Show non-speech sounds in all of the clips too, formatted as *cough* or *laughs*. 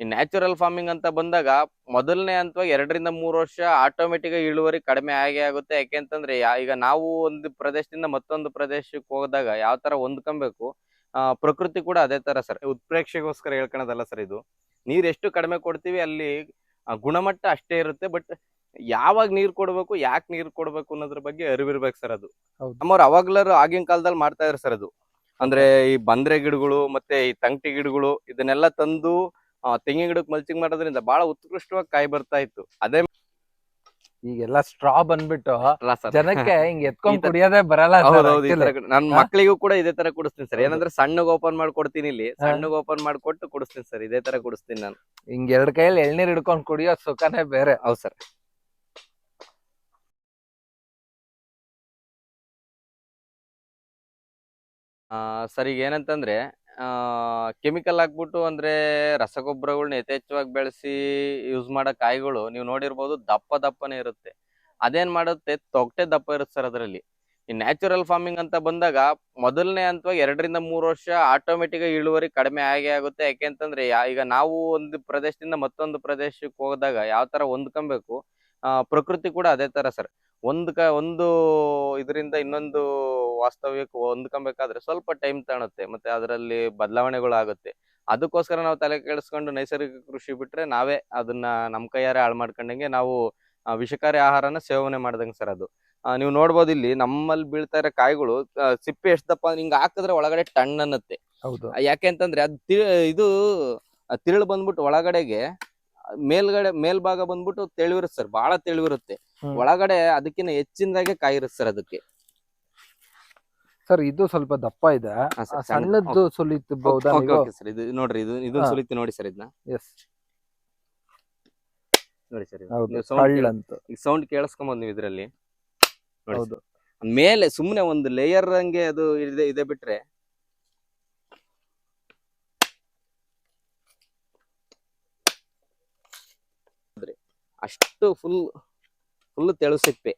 ಈ natural farming ಅಂತ ಬಂದಾಗ ಮೊದಲನೇ ಹಂತವಾಗಿ ಎರಡರಿಂದ ಮೂರು ವರ್ಷ ಆಟೋಮೆಟಿಕ್ ಇಳುವರಿ ಕಡಿಮೆ ಆಗಿ ಆಗುತ್ತೆ. ಯಾಕೆಂತಂದ್ರೆ ಈಗ ನಾವು ಒಂದು ಪ್ರದೇಶದಿಂದ ಮತ್ತೊಂದು ಪ್ರದೇಶಕ್ಕೆ ಹೋದಾಗ ಯಾವ ತರ ಹೊಂದ್ಕೊಬೇಕು ಆ, ಪ್ರಕೃತಿ ಕೂಡ ಅದೇ ತರ ಸರ್. ಉತ್ಪ್ರೇಕ್ಷೆಗೋಸ್ಕರ ಹೇಳ್ಕೊಳೋದಲ್ಲ ಸರ್ ಇದು. ನೀರ್ ಎಷ್ಟು ಕಡಿಮೆ ಕೊಡ್ತೀವಿ ಅಲ್ಲಿ ಗುಣಮಟ್ಟ ಅಷ್ಟೇ ಇರುತ್ತೆ ಬಟ್ ಯಾವಾಗ ನೀರ್ ಕೊಡ್ಬೇಕು ಯಾಕೆ ನೀರ್ ಕೊಡ್ಬೇಕು ಅನ್ನೋದ್ರ ಬಗ್ಗೆ ಅರಿವಿರ್ಬೇಕು ಸರ್ ಅದು. ನಮ್ಮವ್ರು ಅವಾಗ್ಲರೂ ಆಗಿನ ಕಾಲದಲ್ಲಿ ಮಾಡ್ತಾ ಇದ್ರು ಸರ್ ಅದು. ಅಂದ್ರೆ ಈ ಬಂದ್ರೆ ಗಿಡಗಳು ಮತ್ತೆ ಈ ತಂಗಟಿ ಗಿಡಗಳು ಇದನ್ನೆಲ್ಲ ತಂದು ತೆಂಗಿನ ಗಿಡಕ್ಕೆ ಮಲ್ಚಿಂಗ್ ಮಾಡೋದ್ರಿಂದ ಬಹಳ ಉತ್ಕೃಷ್ಟವಾಗಿ ಕಾಯಿ ಬರ್ತಾ ಇತ್ತು. ಅದೇ ಈಗೆಲ್ಲ ಸ್ಟ್ರಾ ಬಂದ್ಬಿಟ್ಟು *laughs* ಜನಕ್ಕೆ ಹಿಂಗ್ ಎತ್ಕೊಂಡ್ ಕುಡಿಯೋದೇ ಬರಲ್ಲ. ನನ್ ಮಕ್ಳಿಗೂ ಕೂಡ ಇದೇ ತರ ಕುಡಿಸ್ತೀನಿ ಸರ್. ಏನಂದ್ರೆ ಸಣ್ಣಗ್ ಓಪನ್ ಮಾಡಿ ಕೊಡ್ತೀನಿ ಇಲ್ಲಿ. ಸಣ್ಣಗ್ ಓಪನ್ ಮಾಡ್ಕೊಟ್ಟು ಕುಡಿಸ್ತೀನಿ ಸರ್. ಇದೇ ತರ ಕುಡಿಸ್ತೀನಿ ನಾನು. ಹಿಂಗ್ ಎರಡ್ ಕೈಯಲ್ಲಿ ಎಳ್ನೀರ್ ಹಿಡ್ಕೊಂಡ್ ಕುಡಿಯೋ ಸುಖನೇ ಬೇರೆ. ಹೌದ್ ಸರ್. ಆ ಸರ್ ಈಗ ಏನಂತಂದ್ರೆ ಆ ಕೆಮಿಕಲ್ ಹಾಕ್ಬಿಟ್ಟು ಅಂದ್ರೆ ರಸಗೊಬ್ಬರಗಳನ್ನ ಯಥೇಚ್ಛವಾಗಿ ಬೆಳೆಸಿ ಯೂಸ್ ಮಾಡೋ ಕಾಯಿಗಳು ನೀವು ನೋಡಿರ್ಬೋದು ದಪ್ಪ ದಪ್ಪನೇ ಇರುತ್ತೆ. ಅದೇನ್ ಮಾಡುತ್ತೆ? ತೊಗಟೆ ದಪ್ಪ ಇರುತ್ತೆ ಸರ್ ಅದರಲ್ಲಿ. ಈ ನ್ಯಾಚುರಲ್ ಫಾರ್ಮಿಂಗ್ ಅಂತ ಬಂದಾಗ ಮೊದಲನೇ ಹಂತವಾಗಿ ಎರಡರಿಂದ ಮೂರು ವರ್ಷ ಆಟೋಮೆಟಿಕ್ ಇಳುವರಿ ಕಡಿಮೆ ಆಗೇ ಆಗುತ್ತೆ. ಯಾಕೆಂತಂದ್ರೆ ಈಗ ನಾವು ಒಂದು ಪ್ರದೇಶದಿಂದ ಮತ್ತೊಂದು ಪ್ರದೇಶಕ್ಕೆ ಹೋದಾಗ ಯಾವ ತರ ಹೊಂದ್ಕೊಬೇಕು? ಪ್ರಕೃತಿ ಕೂಡ ಅದೇ ತರ ಸರ್. ಒಂದ್ ಕ, ಒಂದು ಇದರಿಂದ ಇನ್ನೊಂದು ವಾಸ್ತವ್ಯಕ್ಕೆ ಹೊಂದ್ಕೊಬೇಕಾದ್ರೆ ಸ್ವಲ್ಪ ಟೈಮ್ ತಗೊಳುತ್ತೆ ಮತ್ತೆ ಅದರಲ್ಲಿ ಬದಲಾವಣೆಗಳು ಆಗುತ್ತೆ ಅದಕ್ಕೋಸ್ಕರ ನಾವು ತಲೆ ಕೆಡಿಸ್ಕೊಂಡು ನೈಸರ್ಗಿಕ ಕೃಷಿ ಬಿಟ್ರೆ ನಾವೇ ಅದನ್ನ ನಮ್ಮ ಕೈಯಾರೆ ಹಾಳು ಮಾಡ್ಕೊಂಡಂಗೆ ನಾವು ವಿಷಕಾರಿ ಆಹಾರನ ಸೇವನೆ ಮಾಡ್ದಂಗೆ ಸರ್ ಅದು. ನೀವು ನೋಡ್ಬೋದು ಇಲ್ಲಿ ನಮ್ಮಲ್ಲಿ ಬೀಳ್ತಾ ಇರೋ ಕಾಯಿಗಳು ಸಿಪ್ಪೆ ಎಷ್ಟಪ್ಪ ದಪ್ಪ ಹಿಂಗ್ ಹಾಕಿದ್ರೆ ಒಳಗಡೆ ಟಣ್ ಅನ್ನತ್ತೆ. ಹೌದು. ಯಾಕೆ ಅಂತಂದ್ರೆ ಅದು ಇದು ತಿರುಳು ಬಂದ್ಬಿಟ್ಟು ಒಳಗಡೆಗೆ ಮೇಲ್ಗಡೆ ಮೇಲ್ಭಾಗ ಬಂದ್ಬಿಟ್ಟು ತೆಳುವಿರುತ್ತೆ ಸರ್ ಬಹಳ ತೆಳುವಿರುತ್ತೆ ಒಳಗಡೆ ಅದಕ್ಕಿಂತ ಹೆಚ್ಚಿನದಾಗೆ ಕಾಯಿ ಇರುತ್ತೆ ಸರ್ ಅದಕ್ಕೆ. ಸರ್ ಇದು ಸ್ವಲ್ಪ ದಪ್ಪ ಇದೆ. ಹಾ, ಆ ಸರ್, ಸಣ್ಣ- ಸಣ್ಣದ್ದು ಸುಲಿತಬಹುದಾ ಓಕೆ ನೀವು? ಓಕೆ ಸರ್ ಇದು ನೋಡ್ರಿ ಇದು ಹಾ. ಸುಲಿತಿ ನೋಡಿ ಸರ್ ಇದನ್ನ. ಎಸ್ ನೋಡಿ ಸರ್ ಹೌದು ಸೌಂಡ್ ಕಳ್ಳ ಅಂತ ಈಗ ಸೌಂಡ್ ಕೇಳಿಸ್ಕೊಂಬೋದು ನೀವು ಇದರಲ್ಲಿ. ನೋಡಿ ಹೌದು. sir. ಮೇಲೆ ಸುಮ್ನೆ ಒಂದು ಲೇಯರ್ ಹಂಗೆ ಅದು ಇದೆ ಇದೆ ಬಿಟ್ರೆ. ಅಂದ್ರೆ ಅಷ್ಟು ಫುಲ್ ಫುಲ್ ತೆಳು ಸಿಪ್ಪೆ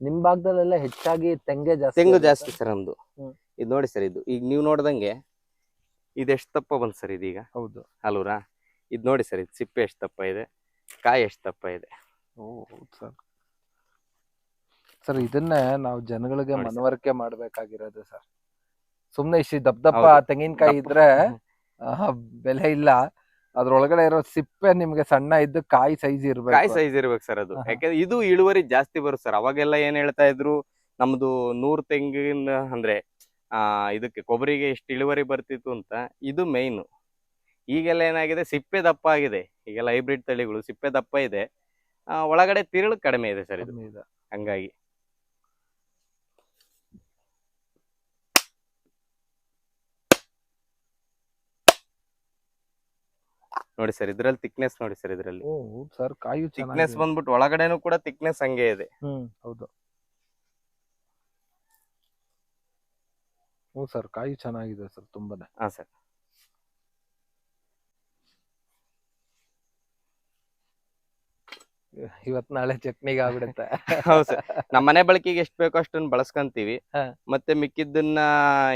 ನಿಮ್ ಭಾಗದಲ್ಲೆಲ್ಲ ಹೆಚ್ಚಾಗಿ ತೆಂಗೆ ಜಾಸ್ತಿ ತೆಂಗು ಜಾಸ್ತಿ ಸರ್ ನಮ್ದು. ಇದ್ ಇದು ನೋಡಿ ಸರ್ ಇದು. ಈಗ ನೀವು ನೋಡ್ದಂಗೆ ಇದು ಎಷ್ಟು ದಪ್ಪ ಬಂತು ಸರ್ ಇದೀಗ ಹೌದು. ಅಲ್ವರಾ ಇದು ನೋಡಿ ಸರ್ ಇದು ಸಿಪ್ಪೆ ಎಷ್ಟು ದಪ್ಪ ಇದೆ? ಕಾಯಿ ಎಷ್ಟು ದಪ್ಪ ಇದೆ? ಸರ್. ಸರ್ ಇದನ್ನೇ ನಾವು ಜನಗಳಿಗೆ ನೋಡಿ sir. ಮನವರಿಕೆ ಮಾಡ್ಬೇಕಾಗಿರೋದು ಸರ್. ಸುಮ್ನೆ ಇಷ್ಟು ದಪ್ಪ ದಪ್ಪ ಹೌದು. ತೆಂಗಿನಕಾಯಿ ದಪ್ಪ- ಇದ್ರೆ *laughs* ಬೆಲೆ ಇಲ್ಲ. ಅದ್ರೊಳಗಡೆ ಇರೋ ಸಿಪ್ಪೆ ನಿಮ್ಗೆ ಸಣ್ಣ ಇದ್ದು ಕಾಯಿ ಸೈಜ್ ಕಾಯಿ ಇರ್ಬೇಕು ಸೈಜ್ ಇರ್ಬೇಕು ಸರ್ ಅದು ಯಾಕಂದ್ರೆ ಇದು ಇಳುವರಿ ಜಾಸ್ತಿ ಬರುತ್ತೆ ಸರ್ ಅವಾಗೆಲ್ಲ ಏನ್ ಹೇಳ್ತಾ ಇದ್ರು ನಮ್ದು ನೂರ್ ತೆಂಗಿನ ಅಂದ್ರೆ ಆ ಇದಕ್ಕೆ ಕೊಬ್ಬರಿಗೆ ಎಷ್ಟು ಇಳುವರಿ ಬರ್ತಿತ್ತು ಅಂತ ಇದು ಮೈನ್ ಈಗೆಲ್ಲ ಏನಾಗಿದೆ ಸಿಪ್ಪೆ ದಪ್ಪ ಆಗಿದೆ. ಈಗೆಲ್ಲ ಹೈಬ್ರಿಡ್ ತಳಿಗಳು ಸಿಪ್ಪೆ ದಪ್ಪ ಇದೆ. ಒಳಗಡೆ ತಿರುಳು ಕಡಿಮೆ ಇದೆ ಸರ್ ಇದು. ಹಂಗಾಗಿ. ನೋಡಿ ಸರ್ ಇದ್ರಲ್ಲಿ ತಿಕ್ನೆಸ್ ನೋಡಿ ಸರ್ ಇದ್ರಲ್ಲಿ. ಓ ಸರ್ ಕಾಯು ತಿಕ್ನೆಸ್. ಬಂದ್ಬಿಟ್ಟು ಒಳಗಡೆನೂ ಕೂಡ ತಿಕ್ನೆಸ್ ಹಂಗೆ ಇದೆ. ಹ್ಮ್ ಹೌದು. ಹ್ಞೂ ಸರ್ ಕಾಯಿ ಚೆನ್ನಾಗಿದೆ ಸರ್ ತುಂಬಾನೇ. ಹಾ ಸರ್. ಇವತ್ ನಾಳೆ ಚಟ್ನಿಗೆ ಆಗ್ಬಿಡುತ್ತೆ. ಹೌದು ಸರ್. ನಮ್ಮ ಮನೆ ಬಳಕೆಗೆ ಎಷ್ಟು ಬೇಕೋ ಅಷ್ಟನ್ನ ಬಳಸ್ಕೊಂತೀವಿ. ಹಾ. ಮತ್ತೆ ಮಿಕ್ಕಿದ್ದನ್ನ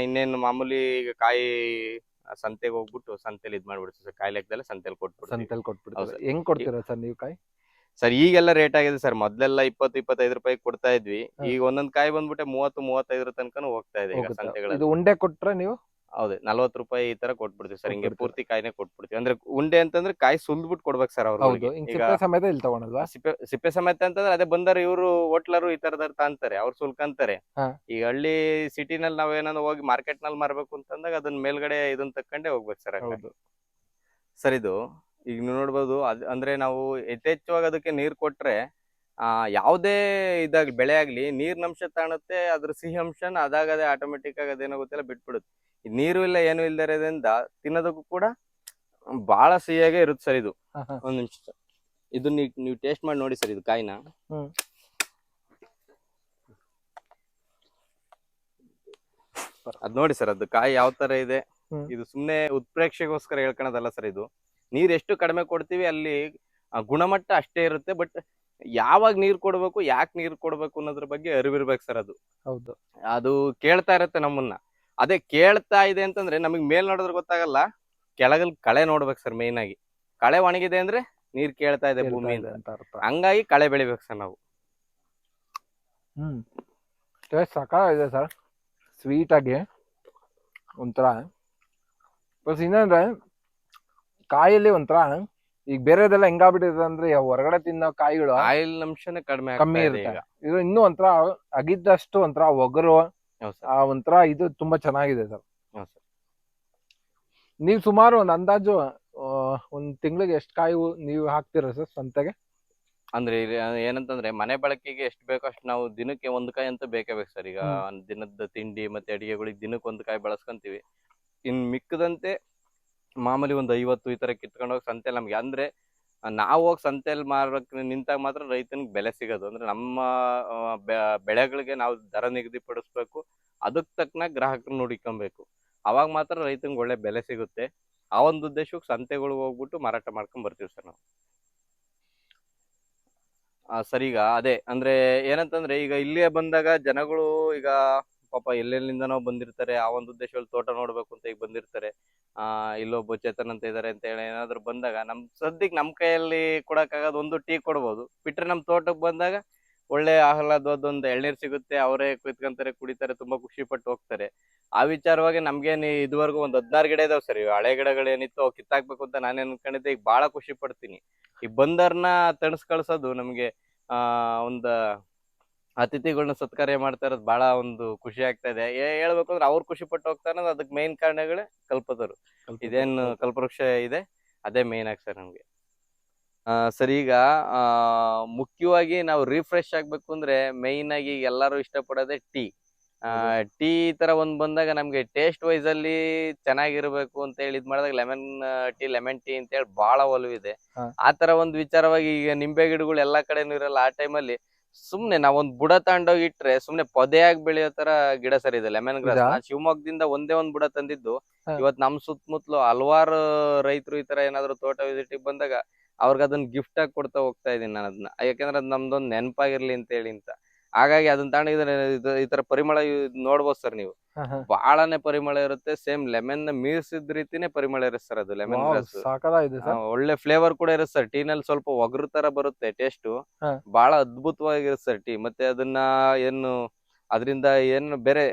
ಇನ್ನೇನು ಮಾಮೂಲಿ ಈಗ ಕಾಯಿ ಸಂತೆಗೆ ಹೋಗ್ಬಿಟ್ಟು ಸಂತೆಲಿ ಇದ್ ಮಾಡ್ಬಿಡ್ತೀವಿ ಸರ್. ಕಾಯಿ ಲೆಕ್ಕದಲ್ಲೇ ಸಂತೆಲಿ ಕೊಟ್ಬಿಡ್ತೀವಿ. ಸಂತೆಲ್ ಹೌದು sir. ಹೆಂಗ್ ಕೊಡ್ತೀರಾ ಸರ್ ನೀವು ಕಾಯಿ? ಸರ್ ಈಗೆಲ್ಲ ರೇಟ್ ಆಗಿದೆ ಸರ್. ಮೊದ್ಲೆಲ್ಲ ಇಪ್ಪತ್ತು ಇಪ್ಪತ್ತೈದು ರೂಪಾಯಿ ಕೊಡ್ತಾ ಇದ್ವಿ. ಹಾ. ಈಗ ಒಂದೊಂದ್ ಕಾಯಿ ಬಂದ್ಬಿಟ್ಟೆ ಮೂವತ್ತು ಮೂವತ್ತೈದರ ತನಕನೂ ಹೋಗ್ತಾ ಇದೆ ಈಗ ಹೋಗುತ್ತೆ. ಸಂತೆಗಳಲ್ಲಿ. ಇದು ಉಂಡೆ ಕೊಟ್ರೆ ನೀವು ಹೌದು ನಲ್ವತ್ತು ರೂಪಾಯಿ ಈ ತರ ಕೊಟ್ಬಿಡ್ತೀವಿ ಸರ್ ಹಿಂಗೆ? ಪೂರ್ತಿ ಕಾಯಿನೇ ಕೊಟ್ಬಿಡ್ತೀವಿ. ಅಂದ್ರೆ ಉಂಡೆ ಅಂತಂದ್ರೆ ಕಾಯಿ ಸುಲ್ದ್ಬಿಟ್ಟು ಕೊಡ್ಬೇಕು ಸರ್ ಹೌದು ಹಿಂಗ್ ಈಗ ಸಿಪ್ಪೆ ಸಮೇತ ಇಲ್ಲಿ ತಗೊಂಡಲ್ವಾ? ಸಿಪ್ಪೆ ಸಿಪ್ಪೆ ಸಮೇತ ಅಂತಂದ್ರೆ ಅದೇ ಬಂದಾರ ಇವರು ಹೋಟ್ಲರು ಈ ತರದಾರ ತಾಂತಾರೆ ಅವ್ರು ಸುಲ್ಕಂತಾರೆ ಹಾ. ಈಗ ಹಳ್ಳಿ ಸಿಟಿನಲ್ಲಿ ನಾವ್ ಏನಾದ್ರು ಹೋಗಿ ಮಾರ್ಕೆಟ್ನಲ್ಲಿ ಮಾರ್ಬೇಕು ಅಂತಂದಾಗ ಅದನ್ನ ಮೇಲ್ಗಡೆ ಇದನ್ನ ತಕ್ಕಂಡೆ ಹೋಗ್ಬೇಕು ಸರ್ ಹೌದು. ಸರ್ ಇದು ಈಗ ನೀವು ನೋಡ್ಬೋದು ಅದ್ ಅಂದ್ರೆ ನಾವು ಯಥೇಚ್ಛವಾಗಿ ಅದಕ್ಕೆ ನೀರ್ ಕೊಟ್ರೆ ಆ ಯಾವುದೇ ಇದಾಗ್ಲಿ ಬೆಳೆ ಆಗ್ಲಿ ನೀರಿನಂಶ ತಾಣುತ್ತೆ ಅದ್ರ ಸಿಹಿ ಅಂಶನ ಅದಾಗದೆ ಆಟೋಮೆಟಿಕ್ ಆಗಿ ಅದೇನೋ ಗೊತ್ತಿಲ್ಲ ಬಿಟ್ಬಿಡುತ್ತೆ. ಈ ನೀರು ಇಲ್ಲ ಏನು ಇಲ್ದಿರೋದ್ರಿಂದ ತಿನ್ನೋದಕ್ಕೂ ಕೂಡ ಬಹಳ ಸಿಹಿಯಾಗೆ ಇರುತ್ತೆ ಸರ್ ಇದು. ಒಂದ್ ನಿಮಿಷ ಇದು ನೀವು ಟೇಸ್ಟ್ ಮಾಡಿ ನೋಡಿ ಸರ್ ಇದು ಕಾಯಿನ. ಅದ್ ನೋಡಿ ಸರ್ ಅದು ಕಾಯಿ ಯಾವ ತರ ಇದೆ. ಇದು ಸುಮ್ನೆ ಉತ್ಪ್ರೇಕ್ಷೆಗೋಸ್ಕರ ಹೇಳ್ಕೊಳೋದಲ್ಲ ಸರ್ ಇದು. ನೀರ್ ಎಷ್ಟು ಕಡಿಮೆ ಕೊಡ್ತೀವಿ ಅಲ್ಲಿ ಗುಣಮಟ್ಟ ಅಷ್ಟೇ ಇರುತ್ತೆ ಬಟ್ ಯಾವಾಗ ನೀರ್ ಕೊಡ್ಬೇಕು ಯಾಕೆ ನೀರ್ ಕೊಡ್ಬೇಕು ಅನ್ನೋದ್ರ ಬಗ್ಗೆ ಅರಿವಿರ್ಬೇಕು ಸರ್ ಅದು. ಹೌದು. ಅದು ಕೇಳ್ತಾ ಇರತ್ತೆ ನಮ್ಮನ್ನ. ಅದೇ ಕೇಳ್ತಾ ಇದೆ ಅಂತಂದ್ರೆ ನಮಗ್ ಮೇಲ್ ನೋಡಿದ್ರೆ ಗೊತ್ತಾಗಲ್ಲ. ಕೆಳಗಲ್ ಕಳೆ ನೋಡ್ಬೇಕು ಸರ್ ಮೇನ್ ಆಗಿ. ಕಳೆ ಒಣಗಿದೆ ಅಂದ್ರೆ ನೀರ್ ಕೇಳ್ತಾ ಇದೆ ಭೂಮಿ ಅಂತ. ಅರ್ಥ. ಹಂಗಾಗಿ ಕಳೆ ಬೆಳಿಬೇಕು ಸರ್ ನಾವು. ಹ್ಮ್. ಟೇಸ್ಟ್ ಇದೆ ಸರ್. ಸ್ವೀಟ್ ಆಗಿ ಒಂಥರ. ಪ್ಲಸ್ ಇನ್ನಂದ್ರೆ ಕಾಯಲ್ಲಿ ಒಂಥರ ಈಗ ಬೇರೆದೆಲ್ಲ ಹೆಂಗಾಗ್ಬಿಟ್ಟಿದೆ ಅಂದ್ರೆ ಹೊರಗಡೆ ತಿನ್ನೋ ಕಾಯಿಗಳು ಆಯಿಲ್ ಅಂಶನೇ ಕಡಿಮೆ ಕಮ್ಮಿ ಇರುತ್ತೆ. ಇದು ಇನ್ನೂ ಒಂಥರ ಅಗಿದ್ದಷ್ಟು ಒಂಥರ ಒಗರು ಹೌದ್ ಸರ್. ಆ ಒಂಥರ ಇದು ತುಂಬಾ ಚೆನ್ನಾಗಿದೆ ಸರ್. ಹೌದ್ ಸರ್. ನೀವು ಸುಮಾರು ಒಂದು ಅಂದಾಜು ಆ, ಒಂದ್ ತಿಂಗಳಿಗೆ ಎಷ್ಟು ಕಾಯಿ ನೀವು ಹಾಕ್ತೀರ ಸರ್ ಸಂತೆಗೆ ಅಂದ್ರೆ ಇಲ್ಲಿ ಏನಂತಂದ್ರೆ ಮನೆ ಬಳಕೆಗೆ ಎಷ್ಟು ಬೇಕೋ ಅಷ್ಟು ನಾವು ದಿನಕ್ಕೆ ಒಂದು ಕಾಯಿ ಅಂತ ಬೇಕೇ ಬೇಕು ಸರ್. ಈಗ ಹ್ಮ್. ದಿನದ ತಿಂಡಿ ಮತ್ತೆ ಅಡಿಗೆಗಳಿಗೆ ದಿನಕ್ಕೆ ಒಂದು ಕಾಯಿ ಬಳಸ್ಕೊಂತೀವಿ. ಇನ್ ಮಿಕ್ಕದಂತೆ ಮಾಮೂಲಿ ಒಂದು ಐವತ್ತು ಈ ತರ ಕಿತ್ಕೊಂಡೋಗಿ ಸಂತೆ ನಮ್ಗೆ. ಅಂದ್ರೆ ನಾವು ಹೋಗಿ ಸಂತೆಯಲ್ಲಿ ಮಾರಕ್ ನಿಂತಾಗ ಮಾತ್ರ ರೈತನಿಗೆ ಬೆಲೆ ಸಿಗೋದು. ಅಂದ್ರೆ ನಮ್ಮ ಬೆಳೆಗಳಿಗೆ ನಾವು ದರ ನಿಗದಿಪಡಿಸ್ಬೇಕು ಅದಕ್ಕೆ ತಕ್ಕನ ಗ್ರಾಹಕರು ನೋಡಿಕೊಬೇಕು. ಅವಾಗ ಮಾತ್ರ ರೈತನಿಗೆ ಒಳ್ಳೆ ಬೆಲೆ ಸಿಗುತ್ತೆ. ಆ ಒಂದು ಉದ್ದೇಶಕ್ಕೆ ಸಂತೆಗಳಿಗೆ ಹೋಗ್ಬಿಟ್ಟು ಮಾರಾಟ ಮಾಡ್ಕೊಂಡ್ ಬರ್ತೀವಿ ಸರ್ ನಾವು. ಆ, ಸರ್ ಈಗ ಅದೇ ಅಂದ್ರೆ ಏನಂತಂದ್ರೆ ಈಗ ಇಲ್ಲಿಯೇ ಬಂದಾಗ ಜನಗಳು ಈಗ ಪಾಪ ಎಲ್ಲೆಲ್ಲಿಂದನೋ ಬಂದಿರ್ತಾರೆ, ಆ ಒಂದು ಉದ್ದೇಶದಲ್ಲಿ ತೋಟ ನೋಡ್ಬೇಕು ಅಂತ ಈಗ ಬಂದಿರ್ತಾರೆ. ಆ, ಇಲ್ಲೊಬ್ಬ ಚೇತನ್ ಅಂತ ಇದಾರೆ ಅಂತ ಹೇಳಿ ಏನಾದ್ರು ಬಂದಾಗ ನಮ್, ಸದ್ಯಕ್ಕೆ ನಮ್ ಕೈಯಲ್ಲಿ ಕೊಡಕ್ಕಾಗದು ಒಂದು ಟೀ ಕೊಡ್ಬೋದು. ಬಿಟ್ರೆ ನಮ್ ತೋಟಕ್ಕೆ ಬಂದಾಗ ಒಳ್ಳೆ ಆಹ್ಲಾದವಾದೊಂದು ಎಳ್ನೀರ್ ಸಿಗುತ್ತೆ, ಅವರೇ ಕುತ್ಕೊಂತಾರೆ, ಕುಡಿತಾರೆ, ತುಂಬಾ ಖುಷಿ ಪಟ್ಟು ಹೋಗ್ತಾರೆ. ಆ ವಿಚಾರವಾಗಿ ನಮ್ಗೇನ್ ಇದುವರೆಗೂ ಒಂದ್ ಹದಿನಾರು ಗಿಡ ಇದಾವ್ ಸರ್. ಹಳೆ ಗಿಡಗಳೇನಿತ್ತು ಅವು ಕಿತ್ತಾಕ್ಬೇಕು ಅಂತ ನಾನೇನ್ ಅನ್ಕೊಂಡಿದ್ದೆ, ಈಗ ಬಹಳ ಖುಷಿ ಪಡ್ತೀನಿ. ಈ ಬಂದರ್ನ ತಣಸ್ ಕಳ್ಸೋದು ನಮ್ಗೆ, ಆ, ಒಂದ ಅತಿಥಿಗಳನ್ನ ಸತ್ಕಾರ್ಯ ಮಾಡ್ತಾ ಇರೋದು ಬಹಳ ಒಂದು ಖುಷಿ ಆಗ್ತಾ ಇದೆ. ಏ- ಹೇಳ್ಬೇಕು ಅಂದ್ರೆ ಅವ್ರು ಖುಷಿ ಪಟ್ಟು ಹೋಗ್ತಾ ಅನ್ನೋದು ಅದಕ್ಕೆ ಮೇನ್ ಕಾರಣಗಳೇ ಕಲ್ಪದವರು ಇದೇನು ಕಲ್ಪವೃಕ್ಷ ಇದೆ ಅದೇ ಮೇನ್ ಆಗಿ ಸರ್ ನಮ್ಗೆ. ಆ, ಸರ್ ಈಗ ಆ, ಮುಖ್ಯವಾಗಿ ನಾವು ರಿಫ್ರೆಶ್ ಆಗ್ಬೇಕು ಅಂದ್ರೆ ಮೇಯ್ನ್ ಆಗಿ ಎಲ್ಲರೂ ಇಷ್ಟಪಡೋದೇ ಟೀ ಟೀ ಈ ತರ ಒಂದ್ ಬಂದಾಗ ನಮ್ಗೆ ಟೇಸ್ಟ್ ವೈಸ್ ಅಲ್ಲಿ ಚೆನ್ನಾಗಿರ್ಬೇಕು ಅಂತ ಹೇಳಿ ಇದ್ ಮಾಡಿದಾಗ ಲೆಮನ್ ಟೀ ಲೆಮನ್ ಟೀ ಅಂತ ಹೇಳಿ ಬಹಳ ಒಲವಿದೆ. ಆತರ ಆ ತರ ಒಂದ್ ವಿಚಾರವಾಗಿ ಈಗ ನಿಂಬೆ ಗಿಡಗಳು ಎಲ್ಲಾ ಕಡೆನೂ ಇರಲ್ಲ ಆ ಟೈಮಲ್ಲಿ ಸುಮ್ನೆ ನಾವೊಂದ್ ಬುಡ ತಗೊಂಡೋಗಿ ಇಟ್ರೆ ಸುಮ್ನೆ ಪೊದೆಯಾಗಿ ಬೆಳೆಯೋ ತರ ಗಿಡ ಸರಿ ಇದೆ ಲೆಮನ್ ಗ್ರಾಸ್? ನಾನ್ ಶಿವಮೊಗ್ಗದಿಂದ ಒಂದೇ ಒಂದ್ ಬುಡ ತಂದಿದ್ದು. ಇವತ್ ನಮ್ ಸುತ್ತಮುತ್ತಲು ಹಲವಾರು ರೈತರು ಈ ತರ ಏನಾದ್ರು ತೋಟ ವಿಸಿಟ್ ಬಂದಾಗ ಅವ್ರಿಗೆ ಅದನ್ನ ಗಿಫ್ಟ್ ಆಗಿ ಕೊಡ್ತಾ ಹೋಗ್ತಾ ಇದೀನಿ ನಾನು ಅದನ್ನ ಯಾಕಂದ್ರೆ ಅದ್ ನಮ್ದೊಂದ್ ನೆನಪಾಗಿರ್ಲಿ ಅಂತ ಹೇಳಿ ಅಂತ ಹಾಗಾಗಿ ಅದನ್ನ ತಗೊಂಡಿದ್ರೆ ಈ ತರ ಪರಿಮಳ ನೋಡ್ಬೋದು ಸರ್ ನೀವು. ಬಹಳನೇ ಪರಿಮಳ ಇರುತ್ತೆ ಸೇಮ್ ಲೆಮನ್ ಮೀರ್ಸಿದ ರೀತಿನೇ ಪರಿಮಳ ಇರುತ್ತೆ ಸರ್ ಅದು ಲೆಮನ್ ಒಳ್ಳೆ ಫ್ಲೇವರ್ ಕೂಡ ಇರುತ್ತೆ ಸರ್. ಟೀನಲ್ಲಿ ಸ್ವಲ್ಪ ಒಗರು ತರ ಬರುತ್ತೆ ಟೇಸ್ಟ್. ಬಹಳ ಅದ್ಭುತವಾಗಿರುತ್ತೆ ಸರ್ ಟೀ ಮತ್ತೆ ಅದನ್ನ ಏನು ಅದರಿಂದ ಏನು ಬೇರೆ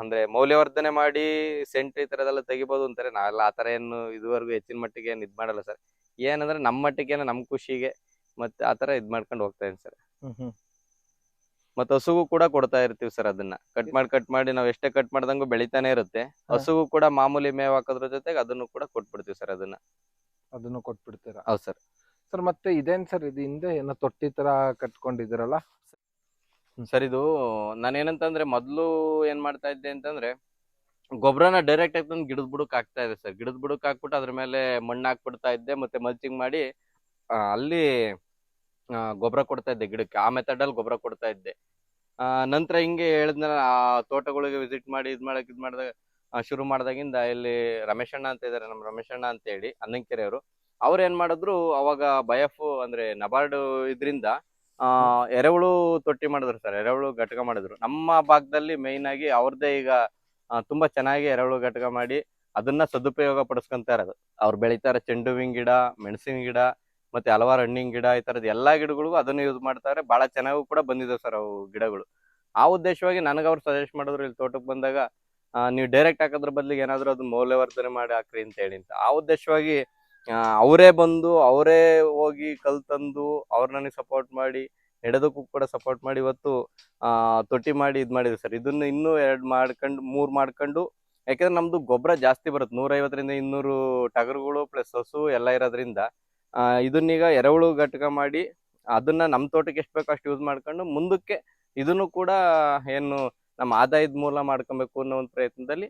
ಅಂದ್ರೆ ಮೌಲ್ಯವರ್ಧನೆ ಮಾಡಿ ಸೆಂಟ್ ಈ ತರದೆಲ್ಲ ತೆಗಿಬಹುದು ಅಂತಾರೆ. ನಾವೆಲ್ಲ ಆ ತರ ಏನು ಇದುವರೆಗೂ ಹೆಚ್ಚಿನ ಮಟ್ಟಿಗೆ ಏನು ಇದ್ ಮಾಡಲ್ಲ ಸರ್. ಏನಂದ್ರೆ ನಮ್ಮ ಮಟ್ಟಿಗೆ ನಮ್ ಖುಷಿಗೆ ಮತ್ತೆ ಆತರ ತರ ಇದ್ ಮಾಡ್ಕೊಂಡು ಹೋಗ್ತಾ ಇದ್ದೀನಿ ಸರ್. ಹ್ಮ್ ಹ್ಮ್. ಮತ್ತೆ ಹಸುಗೂ ಕೂಡ ಕೊಡ್ತಾ ಇರ್ತೀವಿ ಸರ್ ಅದನ್ನ. ಕಟ್ ಮಾಡಿ ಕಟ್ ಮಾಡಿ ನಾವ್ ಎಷ್ಟೇ ಕಟ್ ಮಾಡ್ದಂಗು ಬೆಳಿತಾನೆ ಇರುತ್ತೆ. ಹಸುಗೂ ಕೂಡ ಮಾಮೂಲಿ ಮೇವ್ ಹಾಕೋದ್ರ ಜೊತೆಗೆ ಅದನ್ನು ಕೂಡ ಕೊಟ್ಬಿಡ್ತೀವಿ ಸರ್ ಅದನ್ನ. ಅದನ್ನು ಕೊಟ್ಬಿಡ್ತೀರಾ? ಹೌದು ಸರ್. ಸರ್ ಮತ್ತೆ ಇದೇನ್ ಸರ್ ಇದು ಹಿಂದೆ ಏನೋ ತೊಟ್ಟಿ ತರ ಕಟ್ಕೊಂಡಿದ್ದೀರಲ್ಲ? ಸರ್ ಇದು ನಾನೇನಂತಂದ್ರೆ ಮೊದ್ಲು ಏನ್ ಮಾಡ್ತಾ ಇದ್ದೆ ಅಂತಂದ್ರೆ ಗೊಬ್ಬರನ ಡೈರೆಕ್ಟ್ ಆಗಿ ತಂದು ಗಿಡದ ಬುಡಕ್ ಹಾಕ್ತಾ ಇದೆ ಸರ್. ಗಿಡದ ಬುಡಕ್ ಹಾಕ್ಬಿಟ್ಟು ಅದ್ರ ಮೇಲೆ ಮಣ್ಣು ಹಾಕ್ಬಿಡ್ತಾ ಇದ್ದೆ ಮತ್ತೆ ಮಲ್ಚಿಂಗ್ ಮಾಡಿ ಅಲ್ಲಿ ಗೊಬ್ಬರ ಕೊಡ್ತಾ ಇದ್ದೆ ಗಿಡಕ್ಕೆ. ಆ ಮೆಥಡ್ ಅಲ್ಲಿ ಗೊಬ್ಬರ ಕೊಡ್ತಾ ಇದ್ದೆ. ಆ, ನಂತರ ಹಿಂಗೆ ಹೇಳಿದ್ನ ಆ ತೋಟಗಳಿಗೆ ವಿಸಿಟ್ ಮಾಡಿ ಇದ್ ಮಾಡಕ್ ಇದ್ ಮಾಡಿದಾಗ ಶುರು ಮಾಡ್ದಾಗಿಂದ ಇಲ್ಲಿ ರಮೇಶಣ್ಣ ಅಂತ ಇದಾರೆ ನಮ್ಮ ರಮೇಶಣ್ಣ ಅಂತ ಹೇಳಿ ಅವರು ಅವ್ರು ಏನ್ ಮಾಡಿದ್ರು ಅವಾಗ ಬಯಫು ಅಂದ್ರೆ ನಬಾರ್ಡ್ ಇದ್ರಿಂದ ಆ ಎರೆಹುಳು ತೊಟ್ಟಿ ಮಾಡಿದ್ರು ಸರ್ ಎರೆಹುಳು ಘಟಕ ಮಾಡಿದ್ರು. ನಮ್ಮ ಭಾಗದಲ್ಲಿ ಮೇಯ್ನ್ ಆಗಿ ಅವ್ರದ್ದೇ ಈಗ ತುಂಬಾ ಚೆನ್ನಾಗಿ ಎರೆಹುಳು ಘಟಕ ಮಾಡಿ ಅದನ್ನ ಸದುಪಯೋಗ ಪಡಿಸ್ಕೊಂತ ಇರೋದು. ಅವ್ರು ಬೆಳಿತಾರೆ ಚೆಂಡು ಹೂವಿನ ಗಿಡ ಮೆಣಸಿನ ಗಿಡ ಮತ್ತೆ ಹಲವಾರು ಹಣ್ಣಿನ ಗಿಡ, ಈ ತರದ ಎಲ್ಲಾ ಗಿಡಗಳಿಗೂ ಅದನ್ನ ಯೂಸ್ ಮಾಡ್ತಾರೆ. ಬಹಳ ಚೆನ್ನಾಗೂ ಕೂಡ ಬಂದಿದೆ ಸರ್ ಅವು ಗಿಡಗಳು. ಆ ಉದ್ದೇಶವಾಗಿ ನನಗೆ ಅವ್ರು ಸಜೆಸ್ಟ್ ಮಾಡಿದ್ರು, ಇಲ್ಲಿ ತೋಟಕ್ಕೆ ಬಂದಾಗ ನೀವು ಡೈರೆಕ್ಟ್ ಹಾಕೋದ್ರ ಬದಲಿಗೆ ಏನಾದ್ರು ಅದು ಮೌಲ್ಯವರ್ಧನೆ ಮಾಡಿ ಹಾಕ್ರಿ ಅಂತ ಹೇಳಿ ಅಂತ. ಆ ಉದ್ದೇಶವಾಗಿ ಅವರೇ ಬಂದು, ಅವರೇ ಹೋಗಿ ಕಲ್ ತಂದು, ಅವ್ರು ನನಗೆ ಸಪೋರ್ಟ್ ಮಾಡಿ, ಎಡದಕ್ಕೂ ಕೂಡ ಸಪೋರ್ಟ್ ಮಾಡಿ ಇವತ್ತು ತೊಟ್ಟಿ ಮಾಡಿ ಇದ್ ಮಾಡಿದ್ರು ಸರ್ ಇದನ್ನ ಇನ್ನೂ ಎರಡ್ ಮಾಡ್ಕೊಂಡು, ಮೂರ್ ಮಾಡ್ಕೊಂಡು, ಯಾಕಂದ್ರೆ ನಮ್ದು ಗೊಬ್ಬರ ಜಾಸ್ತಿ ಬರುತ್ತೆ. ನೂರೈವತ್ತರಿಂದ ಇನ್ನೂರು ಟಗರುಗಳು ಪ್ಲಸ್ ಹಸು ಎಲ್ಲ ಇರೋದ್ರಿಂದ ಇದನ್ನೀಗ ಎರೆಹುಳು ಘಟಕ ಮಾಡಿ ಅದನ್ನ ನಮ್ಮ ತೋಟಕ್ಕೆ ಎಷ್ಟು ಬೇಕೋ ಅಷ್ಟು ಯೂಸ್ ಮಾಡ್ಕೊಂಡು ಮುಂದಕ್ಕೆ ಇದನ್ನು ಕೂಡ ಏನು ನಮ್ಮ ಆದಾಯದ ಮೂಲ ಮಾಡ್ಕೊಬೇಕು ಅನ್ನೋ ಒಂದು ಪ್ರಯತ್ನದಲ್ಲಿ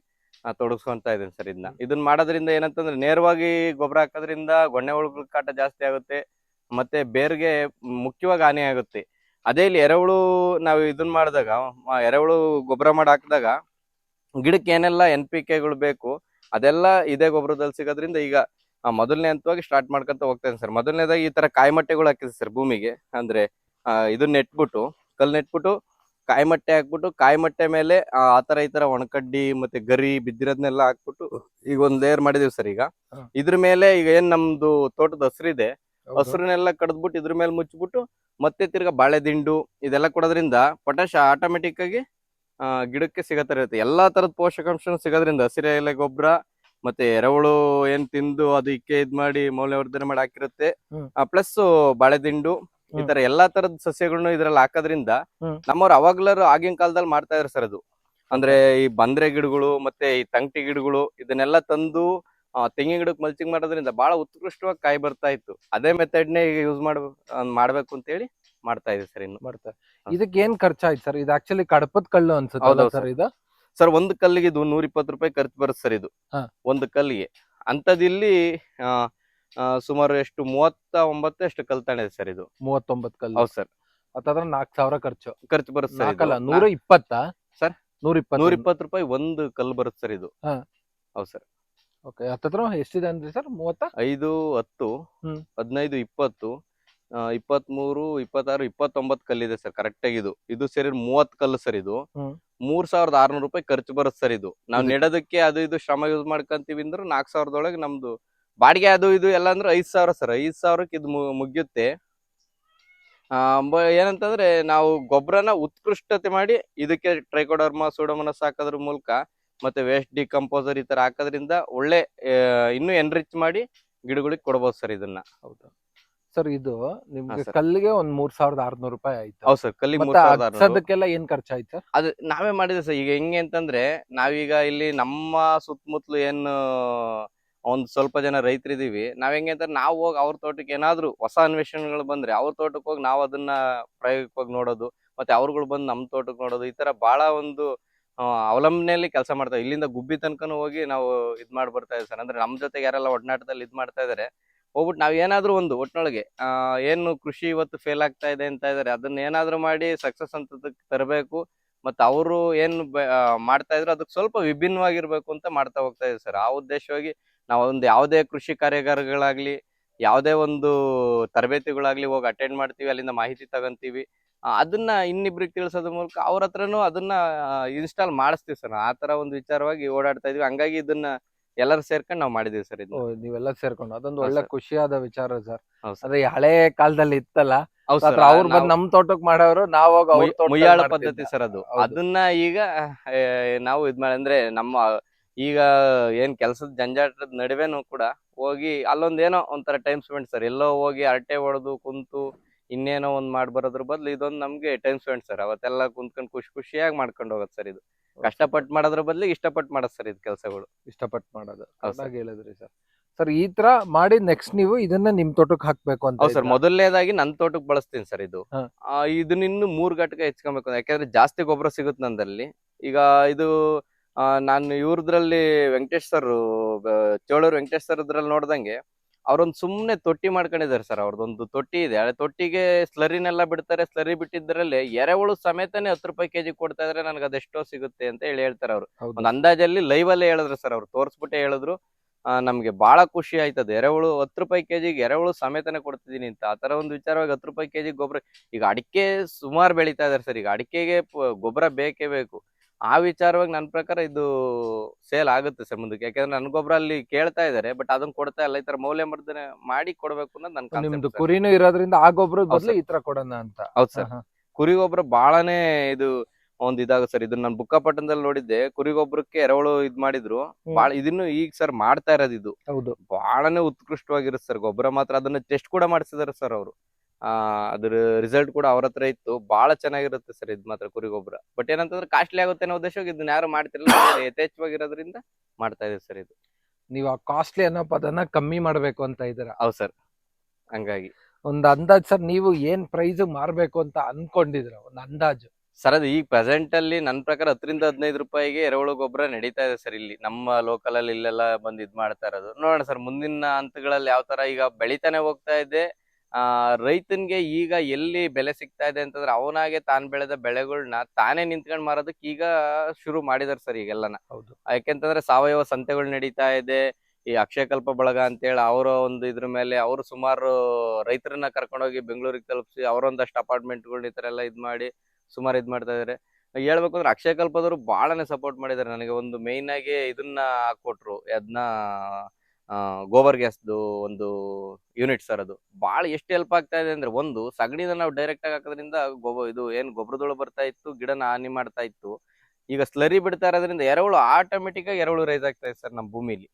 ತೊಡಗಿಸ್ಕೊಂತ ಇದ್ದೀನಿ ಸರ್ ಇದನ್ನ. ಇದನ್ನ ಮಾಡೋದ್ರಿಂದ ಏನಂತಂದ್ರೆ ನೇರವಾಗಿ ಗೊಬ್ಬರ ಹಾಕೋದ್ರಿಂದ ಗೊಣ್ಣೆ ಹುಳುಗಳ ಕಾಟ ಜಾಸ್ತಿ ಆಗುತ್ತೆ ಮತ್ತೆ ಬೇರ್ಗೆ ಮುಖ್ಯವಾಗಿ ಹಾನಿ ಆಗುತ್ತೆ. ಅದೇ ಇಲ್ಲಿ ಎರೆಹುಳು ನಾವು ಇದನ್ನ ಮಾಡಿದಾಗ ಎರೆಹುಳು ಗೊಬ್ಬರ ಮಾಡಿ ಹಾಕಿದಾಗ ಗಿಡಕ್ಕೆ ಏನೆಲ್ಲ ಎನ್ ಪಿ ಕೆಗಳು ಬೇಕು ಅದೆಲ್ಲ ಇದೇ ಗೊಬ್ಬರದಲ್ಲಿ ಸಿಗೋದ್ರಿಂದ ಈಗ ಮೊದಲನೇ ಹಂತವಾಗಿ ಸ್ಟಾರ್ಟ್ ಮಾಡ್ಕೊಂತ ಹೋಗ್ತಾ ಇದ್ದೀನಿ ಸರ್ ಮೊದಲನೇದಾಗಿ ಈ ತರ ಕಾಯಿಮಟ್ಟೆಗಳು ಹಾಕಿದೆ ಸರ್ ಭೂಮಿಗೆ ಅಂದ್ರೆ ಇದನ್ನ ನೆಟ್ಬಿಟ್ಟು ಕಲ್ ನೆಟ್ಬಿಟ್ಟು ಕಾಯಿಮಟ್ಟೆ ಹಾಕ್ಬಿಟ್ಟು ಕಾಯಿಮಟ್ಟೆ ಮೇಲೆ ಆ ತರ ಈ ತರ ಒಣಕಡ್ಡಿ ಮತ್ತೆ ಗರಿ ಬಿದ್ದಿರೋದ್ನೆಲ್ಲ ಹಾಕ್ಬಿಟ್ಟು ಈಗ ಒಂದ್ ಲೇಯರ್ ಮಾಡಿದೀವಿ ಸರ್ ಈಗ. ಇದ್ರ ಮೇಲೆ ಈಗ ಏನ್ ನಮ್ದು ತೋಟದ ಹಸ್ರಿದೆ. ಹಸ್ರನ್ನೆಲ್ಲ ಕಡ್ದ್ಬಿಟ್ಟು ಇದ್ರ ಮೇಲೆ ಮುಚ್ಚಿಬಿಟ್ಟು ಮತ್ತೆ ತಿರ್ಗಾ ಬಾಳೆ ದಿಂಡು ಇದೆಲ್ಲ ಕೊಡೋದ್ರಿಂದ ಪೊಟ್ಯಾಶ್ ಆಟೋಮೆಟಿಕ್ ಆಗಿ ಆ, ಗಿಡಕ್ಕೆ ಸಿಗತ್ತರ ಇರುತ್ತೆ ಎಲ್ಲಾ ತರದ ಪೋಷಕಾಂಶನು ಸಿಗೋದ್ರಿಂದ ಹಸಿರ ಎಲೆ ಗೊಬ್ಬರ ಮತ್ತೆ ಎರೆಹುಳು ಏನ್ ತಿಂದು ಅದು ಇಕ್ಕೆ ಇದ್ ಮಾಡಿ ಮೌಲ್ಯವರ್ಧನೆ ಮಾಡಿ ಹಾಕಿರುತ್ತೆ. ಪ್ಲಸ್ ಬಾಳೆದಿಂಡು ಈ ತರ ಎಲ್ಲಾ ತರದ ಸಸ್ಯಗಳನ್ನು ಇದ್ರಲ್ಲಿ ಹಾಕೋದ್ರಿಂದ. ನಮ್ಮವ್ರು ಅವಾಗ್ಲರು ಆಗಿನ ಕಾಲದಲ್ಲಿ ಮಾಡ್ತಾ ಇದ್ರು ಸರ್ ಅದು. ಅಂದ್ರೆ ಈ ಬಂದ್ರೆ ಗಿಡಗಳು ಮತ್ತೆ ಈ ತಂಗಟಿ ಗಿಡಗಳು ಇದನ್ನೆಲ್ಲ ತಂದು ತೆಂಗಿನ ಗಿಡಕ್ಕೆ ಮಲ್ಚಿಂಗ್ ಮಾಡೋದ್ರಿಂದ ಬಹಳ ಉತ್ಕೃಷ್ಟವಾಗಿ ಕಾಯಿ ಬರ್ತಾ ಇತ್ತು. ಅದೇ ಮೆಥಡ್ನೇ ಈಗ ಯೂಸ್ ಮಾಡ್ ಮಾಡ್ಬೇಕು ಅಂತ ಹೇಳಿ ಮಾಡ್ತಾ ಇದೆ ಸರ್ ಇನ್ನು. ಮಾಡ್ತಾರೆ ಇದಕ್ಕೆ ಏನ್ ಖರ್ಚಾಯ್ತು ಸರ್? ಇದು ಆಕ್ಚುಲಿ ಕಡಪದ ಕಳ್ಳು ಅನ್ಸುತ್ತೆ ಸರ್. ಇದು? ಸರ್ ಒಂದು ಕಲ್ಲಿಗೆ ಇದು ನೂರ ಇಪ್ಪತ್ತು ರೂಪಾಯಿ ಖರ್ಚು ಬರುತ್ತೆ ಸರ್ ಇದು. ಹಾ. ಒಂದು ಕಲ್ಲಿಗೆ. ಅಂತದಿಲ್ಲಿ ಸುಮಾರು ಎಷ್ಟು ಮೂವತ್ತ ಒಂಬತ್ತು ಎಷ್ಟು ಕಲ್ ತಾಣಿದೆ ಸರ್ ಇದು. ಮೂವತ್ತೊಂಬತ್ತು ಕಲ್ಲು. ಹೌದು ಸರ್ ಹತ್ತತ್ರ ನಾಲ್ಕು ಸಾವಿರ ಖರ್ಚು. ಖರ್ಚು ಬರುತ್ತೆ ಸರ್ ನಾಲ್ಕಲ್ಲ ನೂರ ಇಪ್ಪತ್ತ Sir? ನೂರ ನೂರ ಇಪ್ಪತ್ತು ಇಪ್ಪತ್ತು ರೂಪಾಯಿ ಒಂದು ಕಲ್ಲು ಬರುತ್ತೆ ಸರ್ ಇದು. ಹಾ. ಹೌದು ಸರ್ ಓಕೆ ಹತ್ತತ್ರ ಎಷ್ಟಿದೆ ಅಂದ್ರಿ ಸರ್ ಮೂವತ್ತ? ಐದು ಹತ್ತು ಹ್ಮ್. ಹದಿನೈದು ಇಪ್ಪತ್ತು ಇಪ್ಪತ್ಮೂರು ಇಪ್ಪತ್ತಾರು ಇಪ್ಪತ್ತೊಂಬತ್ತು ಕಲ್ಲಿದೆ ಸರ್ ಕರೆಕ್ಟ್ ಆಗಿ ಇದು. ಇದು ಸೇರಿ ಮೂವತ್ ಕಲ್ಲು ಸರ್ ಇದು. ಮೂರ್ ಸಾವಿರದ ಆರ್ನೂರು ರೂಪಾಯಿ ಖರ್ಚು ಬರುತ್ತೆ ಸರ್ ಇದು. ನಾವು ನೆಡೋದಕ್ಕೆ ಅದು ಇದು ಶ್ರಮ ಯೂಸ್ ಮಾಡ್ಕೊಂತೀವಿ ಅಂದ್ರೆ ನಾಲ್ಕು ಸಾವಿರದೊಳಗೆ ನಮ್ದು ಬಾಡಿಗೆ ಅದು ಇದು ಎಲ್ಲ ಅಂದ್ರೆ ಐದ್ ಸಾವಿರ ಸರ್. ಐದ್ ಸಾವಿರಕ್ಕೆ ಇದು ಮುಗಿಯುತ್ತೆ. ಆ, ಏನಂತಂದ್ರೆ ನಾವು ಗೊಬ್ಬರನ ಉತ್ಕೃಷ್ಟತೆ ಮಾಡಿ ಇದಕ್ಕೆ ಟ್ರೈಕೋಡರ್ಮಾ ಸೂಡೋಮನಸ್ ಹಾಕೋದ್ರ ಮೂಲಕ ಮತ್ತೆ ವೇಸ್ಟ್ ಡಿಕಂಪೋಸರ್ ಈ ತರ ಹಾಕೋದ್ರಿಂದ ಒಳ್ಳೆ ಇನ್ನು ಇನ್ನೂ ಎನ್ರಿಚ್ ಮಾಡಿ ಗಿಡಗಳಿಗೆ ಕೊಡ್ಬೋದು ಸರ್ ಇದನ್ನ. ಹೌದು. ಸರ್ ಇದು ನಿಮ್ಗೆ sir. ಕಲ್ಲಿಗೆ ಒಂದ್ ಮೂರ್ ಸಾವಿರದ ಆರ್ನೂರು ರೂಪಾಯಿ ಆಯ್ತು. ಹೌದು ಸರ್ ಕಲ್ಲಿ ಮೂರ್ ಮತ್ತೆ ಸಾವಿರದ ಆರ್ನೂರು. ಹಚ್ಚೋದಕ್ಕೆಲ್ಲ ಏನ್ ಖರ್ಚಾಯ್ತು? ಸರ್ ಅದು ನಾವೇ ಮಾಡಿದೆ ಸರ್ ಈಗ ಹೆಂಗೆ ಅಂತಂದ್ರೆ ನಾವೀಗ ಇಲ್ಲಿ ನಮ್ಮ ಸುತ್ತಮುತ್ತಲು ಏನು ಒಂದ್ ಸ್ವಲ್ಪ ಜನ ರೈತರಿದೀವಿ. ನಾವ್ ಹೆಂಗೆ ಅಂತಂದ್ರೆ ನಾವು ಹೋಗಿ ಅವ್ರ ತೋಟಕ್ಕೆ ಏನಾದ್ರು ಹೊಸ ಅನ್ವೇಷಣೆಗಳು ಬಂದ್ರೆ ಅವ್ರ ತೋಟಕ್ಕೆ ಹೋಗಿ ನಾವು ಅದನ್ನ ಪ್ರಾಯೋಗಿಕವಾಗಿ ನೋಡೋದು ಮತ್ತೆ ಅವ್ರುಗಳು ಬಂದು ನಮ್ಮ ತೋಟಕ್ಕೆ ನೋಡೋದು ಈ ತರ ಬಹಳ ಒಂದು ಆ, ಅವಲಂಬನೆಯಲ್ಲಿ ಕೆಲಸ ಮಾಡ್ತಾವೆ. ಇಲ್ಲಿಂದ ಗುಬ್ಬಿ ತನಕನೂ ಹೋಗಿ ನಾವು ಇದ್ ಮಾಡಿ ಬರ್ತಾ ಇದ್ದೀವಿ ಸರ್. ಅಂದ್ರೆ ನಮ್ಮ ಜೊತೆಗೆ ಯಾರೆಲ್ಲ ಒಡನಾಟದಲ್ಲಿ ಇದ್ ಮಾಡ್ತಾ ಇದಾರೆ ಹೋಗ್ಬಿಟ್ಟು ನಾವು ಏನಾದರೂ ಒಂದು ಒಟ್ನೊಳಗೆ, ಆ, ಏನು ಕೃಷಿ ಇವತ್ತು ಫೇಲ್ ಆಗ್ತಾ ಇದೆ ಅಂತ ಇದ್ದಾರೆ ಅದನ್ನ ಏನಾದರೂ ಮಾಡಿ ಸಕ್ಸಸ್ ಅಂತ ತರಬೇಕು, ಮತ್ತು ಅವರು ಏನು ಮಾಡ್ತಾ ಇದ್ರು ಅದಕ್ಕೆ ಸ್ವಲ್ಪ ವಿಭಿನ್ನವಾಗಿರ್ಬೇಕು ಅಂತ ಮಾಡ್ತಾ ಹೋಗ್ತಾ ಇದ್ದೀವಿ ಸರ್. ಆ ಉದ್ದೇಶವಾಗಿ ನಾವು ಒಂದು ಯಾವುದೇ ಕೃಷಿ ಕಾರ್ಯಾಗಾರಗಳಾಗಲಿ, ಯಾವುದೇ ಒಂದು ತರಬೇತಿಗಳಾಗ್ಲಿ ಹೋಗಿ ಅಟೆಂಡ್ ಮಾಡ್ತೀವಿ, ಅಲ್ಲಿಂದ ಮಾಹಿತಿ ತಗೊಂತೀವಿ ಅದನ್ನ ಇನ್ನಿಬ್ರಿಗೆ ತಿಳಿಸೋದ್ರ ಮೂಲಕ ಅವ್ರ ಹತ್ರನೂ ಅದನ್ನ ಇನ್ಸ್ಟಾಲ್ ಮಾಡಿಸ್ತೀವಿ ಸರ್. ಆ ಥರ ಒಂದು ವಿಚಾರವಾಗಿ ಓಡಾಡ್ತಾ ಇದೀವಿ. ಹಂಗಾಗಿ ಇದನ್ನ ಎಲ್ಲರೂ ಸೇರ್ಕೊಂಡು ನಾವು ಮಾಡಿದೀವಿ ಸರ್ ಇದು ನೀವೆಲ್ಲ ಸೇರ್ಕೊಂಡು. ಅದೊಂದು ಒಳ್ಳೆ ಖುಷಿಯಾದ ವಿಚಾರ ಸರ್. ಹೌದು ಅದೇ ಈ ಹಳೆ ಕಾಲದಲ್ಲಿ ಇತ್ತಲ್ಲ ಹೌದು ಅವ್ರು ಬಂದ್ ನಮ್ ತೋಟಕ್ ಮಾಡೋರು ನಾವ್ ಹೋಗಿ ಮುಯ್- ತೋಟದಲ್ಲಿ ಮುಯ್ಯಾಳ ಮಾಡ್ತಿದ್ದ. ಪದ್ಧತಿ ಸರ್ ಅದು. ಹೌದು. ಅದನ್ನ ಈಗ ಆ, ನಾವು ಇದ್ ಮಾಡಿ ಅಂದ್ರೆ ನಮ್ಮ ಈಗ ಏನ್ ಕೆಲ್ಸದ ಜಂಜಾಟದ ನಡುವೆನೂ ಕೂಡ ಹೋಗಿ ಅಲ್ಲೊಂದ್ ಏನೋ ಒಂಥರ ಟೈಮ್ ಸ್ಪೆಂಡ್ ಸರ್. ಎಲ್ಲೋ ಹೋಗಿ ಅರಟೆ ಹೊಡೆದು ಕುಂತು ಇನ್ನೇನೋ ಒಂದ್ ಮಾಡಿ ಬರೋದ್ರ ಬದ್ಲು ಇದೊಂದ್ ನಮ್ಗೆ ಟೈಮ್ ಸ್ಪೆಂಡ್ ಸರ್. ಅವತ್ತೆಲ್ಲ ಕುಂತ್ಕೊಂಡ್ ಖುಷಿ ಖುಷಿಯಾಗಿ ಮಾಡ್ಕೊಂಡು ಹೋಗೋದು ಸರ್ ಇದು. ಕಷ್ಟಪಟ್ಟು ಮಾಡೋದ್ರ ಬದಲು ಇಷ್ಟಪಟ್ಟು ಮಾಡೋದು ಸರ್ ಇದು ಕೆಲಸಗಳು. ಇಷ್ಟಪಟ್ಟು ಮಾಡೋದು. ಹೌದ್ ಹೇಳಿದ್ರಿ ಸರ್. ಸರ್ ಈ ತರ ಮಾಡಿ ನೆಕ್ಸ್ಟ್ ನೀವು ಇದನ್ನ ನಿಮ್ ತೋಟಕ್ಕೆ ಹಾಕ್ಬೇಕು ಅಂತ ಹೌದು ಸರ್. ಇದ್ರಾ? ಮೊದಲನೇದಾಗಿ ನನ್ನ ತೋಟಕ್ಕೆ ಬಳಸ್ತೀನಿ ಸರ್ ಇದು. ಹಾ. ಆ, ಇದನ್ನ ಇನ್ನು ಮೂರ್ ಘಟಕ ಹೆಚ್ಕೊಬೇಕು ಯಾಕಂದ್ರೆ ಜಾಸ್ತಿ ಗೊಬ್ಬರ ಸಿಗುತ್ತೆ ನಂದಲ್ಲಿ. ಈಗ ಇದು ಆ, ನಾನು ಇವ್ರದ್ರಲ್ಲಿ ವೆಂಕಟೇಶ್ ಸರ್ ಚೋಳೂರು ವೆಂಕಟೇಶ್ ಸರ್ ಇದ್ರಲ್ಲಿ ನೋಡ್ದಂಗೆ ಅವ್ರೊಂದ್ ಸುಮ್ನೆ ತೊಟ್ಟಿ ಮಾಡ್ಕೊಂಡಿದ್ದಾರೆ ಸರ್ ಅವ್ರದ್ದೊಂದು ತೊಟ್ಟಿ ಇದೆ. ಆ ತೊಟ್ಟಿಗೆ ಸ್ಲರಿನೆಲ್ಲ ಬಿಡ್ತಾರೆ ಸ್ಲರಿ ಬಿಟ್ಟಿದ್ರಲ್ಲಿ ಎರೆಹುಳು ಸಮೇತನೆ ಹತ್ತು ರೂಪಾಯಿ ಕೆಜಿ ಕೊಡ್ತಾ ಇದ್ರೆ ನನಗೆ ಅದೆಷ್ಟೋ ಸಿಗುತ್ತೆ ಅಂತ ಹೇಳಿ ಹೇಳ್ತಾರೆ ಅವ್ರು. ಒಂದು ಅಂದಾಜಲ್ಲಿ ಲೈವ್ ಅಲ್ಲೇ ಹೇಳಿದ್ರು ಸರ್ ಅವ್ರು ತೋರ್ಸ್ಬಿಟ್ಟೆ ಹೇಳಿದ್ರು. ನಮಗೆ ಬಹಳ ಖುಷಿ ಆಯ್ತದೆ. ಎರೆಹುಳು ಹತ್ತು ರೂಪಾಯಿ ಕೆಜಿಗೆ ಎರೆಹುಳು ಸಮೇತನೇ ಕೊಡ್ತಿದೀನಿ ಅಂತ. ಆತರ ಒಂದು ವಿಚಾರವಾಗಿ ಹತ್ತು ರೂಪಾಯಿ ಕೆಜಿ ಗೊಬ್ಬರ ಈಗ ಅಡಿಕೆ ಸುಮಾರು ಬೆಳೀತಾ ಇದಾರೆ ಸರ್. ಈಗ ಅಡಿಕೆಗೆ ಗೊಬ್ಬರ ಬೇಕೇ ಬೇಕು. ಆ ವಿಚಾರವಾಗಿ ನನ್ನ ಪ್ರಕಾರ ಇದು ಸೇಲ್ ಆಗುತ್ತೆ ಸರ್ ಮುಂದಕ್ಕೆ. ಯಾಕಂದ್ರೆ ನನ್ ಗೊಬ್ಬರ ಅಲ್ಲಿ ಕೇಳ್ತಾ ಇದಾರೆ ಬಟ್ ಅದನ್ನ ಕೊಡ್ತಾ ಇಲ್ಲ. ಈ ತರ ಮೌಲ್ಯವರ್ಧನೆ ಮಾಡಿ ಕೊಡ್ಬೇಕು ಅನ್ನೋದು ನನ್ ನಿಮ್ದು ಕುರಿನೂ ಇರೋದ್ರಿಂದ ಆ ಗೊಬ್ಬರ ಬದಲು. ಈ ತರ ಕೊಡೋಣ ಅಂತ. ಹೌದು ಸರ್. ಹಾ, ಹಾ. ಕುರಿ ಗೊಬ್ಬರ ಬಹಳನೇ ಇದು ಒಂದ್ ಇದಾಗ ಸರ್. ಇದನ್ನ ನಾನು ಬುಕ್ಕಪಟ್ಟಣದಲ್ಲಿ ನೋಡಿದ್ದೆ. ಕುರಿ ಗೊಬ್ಬರಕ್ಕೆ ಎರವಳು ಇದ್ ಮಾಡಿದ್ರು. ಹ್ಮ್. ಬಾಳ ಇದನ್ನು ಈಗ ಸರ್ ಮಾಡ್ತಾ ಇರೋದು ಇದು. ಹೌದು. ಬಹಳನೇ ಉತ್ಕೃಷ್ಟವಾಗಿರುತ್ತೆ ಸರ್ ಗೊಬ್ಬರ ಮಾತ್ರ ಅದನ್ನ ಟೆಸ್ಟ್ ಕೂಡ ಮಾಡಿಸಿದಾರೆ ಸರ್ ಅವರು. ಅದ್ರ ರಿಸಲ್ಟ್ ಕೂಡ ಅವ್ರ ಹತ್ರ ಇತ್ತು. ಬಹಳ ಚೆನ್ನಾಗಿರುತ್ತೆ ಸರ್ ಇದ್ ಮಾತ್ರ ಕುರಿ ಗೊಬ್ಬರ ಬಟ್ ಏನಂತಂದ್ರೆ ಕಾಸ್ಟ್ಲಿ ಆಗುತ್ತೆ ಅನ್ನೋ ಉದ್ದೇಶವಾಗಿ ಇದನ್ನ ಯಾರು ಮಾಡ್ತಿರಲ್ಲ ಯಥೇಚ್ಛವಾಗಿರೋದ್ರಿಂದ ಮಾಡ್ತಾ ಇದೀವಿ ಸರ್ ಇದು. ನೀವು ಆ ಕಾಸ್ಟ್ಲಿ ಅನ್ನೋ ಪದನ ಕಮ್ಮಿ ಮಾಡ್ಬೇಕು ಅಂತ ಇದ್ದೀರ? ಹೌದು ಸರ್. ಹಂಗಾಗಿ. ಒಂದ್ ಅಂದಾಜ್ ಸರ್ ನೀವು ಏನ್ ಪ್ರೈಸ್ ಮಾರ್ಬೇಕು ಅಂತ ಅನ್ಕೊಂಡಿದ್ರ ಒಂದ್ ಅಂದಾಜು. ಸರ್ ಅದು ಈಗ ಪ್ರೆಸೆಂಟ್ ಅಲ್ಲಿ ನನ್ನ ಪ್ರಕಾರ ಹತ್ತರಿಂದ ಹದಿನೈದು ರೂಪಾಯಿಗೆ ಎರೆಹುಳು ಗೊಬ್ಬರ ನಡೀತಾ ಇದೆ ಸರ್ ಇಲ್ಲಿ. ನಮ್ಮ ಲೋಕಲ್ ಅಲ್ಲಿ ಇಲ್ಲೆಲ್ಲ ಬಂದು ಇದ್ ಮಾಡ್ತಾ ಇರೋದು. ನೋಡೋಣ ಸರ್ ಮುಂದಿನ ಹಂತಗಳಲ್ಲಿ ಯಾವ ತರ ಈಗ ಬೆಳಿತಾನೆ ಹೋಗ್ತಾ ಇದೆ. ರೈತನ್ಗೆ ಈಗ ಎಲ್ಲಿ ಬೆಲೆ ಸಿಗ್ತಾ ಇದೆ ಅಂತಂದ್ರೆ ಅವನಾಗೆ ತಾನು ಬೆಳೆದ ಬೆಳೆಗಳನ್ನ ತಾನೇ ನಿಂತ್ಕೊಂಡು ಮಾರೋದಕ್ಕೆ ಈಗ ಶುರು ಮಾಡಿದಾರೆ ಸರ್ ಈಗೆಲ್ಲನ. ಹೌದು. ಯಾಕೆಂತಂದ್ರೆ ಸಾವಯವ ಸಂತೆಗಳು ನಡೀತಾ ಇದೆ. ಈ ಅಕ್ಷಯಕಲ್ಪ ಬಳಗ ಅಂತೇಳಿ ಅವರ ಒಂದು ಇದ್ರ ಮೇಲೆ ಅವರು ಸುಮಾರು ರೈತರನ್ನ ಕರ್ಕೊಂಡೋಗಿ ಬೆಂಗಳೂರಿಗೆ ತಲುಪಿಸಿ ಅವರೊಂದಷ್ಟು ಅಪಾರ್ಟ್ಮೆಂಟ್ಗಳು ಈ ತರ ಎಲ್ಲ ಇದ್ ಮಾಡಿ ಸುಮಾರು ಇದ್ ಮಾಡ್ತಾ ಇದಾರೆ. ಹೇಳ್ಬೇಕು ಅಂದ್ರೆ ಅಕ್ಷಯಕಲ್ಪದವರು ಬಹಳನೇ ಸಪೋರ್ಟ್ ಮಾಡಿದ್ದಾರೆ ನನಗೆ ಒಂದು ಮೇಯ್ನ್ ಆಗಿ ಇದನ್ನ ಹಾಕೊಟ್ರು ಅದನ್ನ ಗೋಬರ್ ಗ್ಯಾಸ್ದು ಒಂದು ಯೂನಿಟ್ ಸರ್ ಅದು. ಭಾಳ ಎಷ್ಟು ಹೆಲ್ಪ್ ಆಗ್ತಾ ಇದೆ ಅಂದ್ರೆ ಒಂದು, ಸಗಣಿನ ನಾವು ಡೈರೆಕ್ಟ್ ಆಗಿ ಹಾಕೋದ್ರಿಂದ ಗೊಬ್ಬ ಇದು ಏನ್ ಗೊಬ್ಬರದೊಳಗೆ ಬರ್ತಾ ಇತ್ತು, ಗಿಡನ ಹಾನಿ ಮಾಡ್ತಾ ಇತ್ತು. ಈಗ ಸ್ಲರಿ ಬಿಡ್ತಾ ಇರೋದ್ರಿಂದ ಎರೆಹುಳು ಆಟೋಮೆಟಿಕ್ ಆಗಿ ಎರೆಹುಳು ರೈಸ್ ಆಗ್ತಾ ಇದೆ ಸರ್ ನಮ್ಮ ಭೂಮಿಲಿ.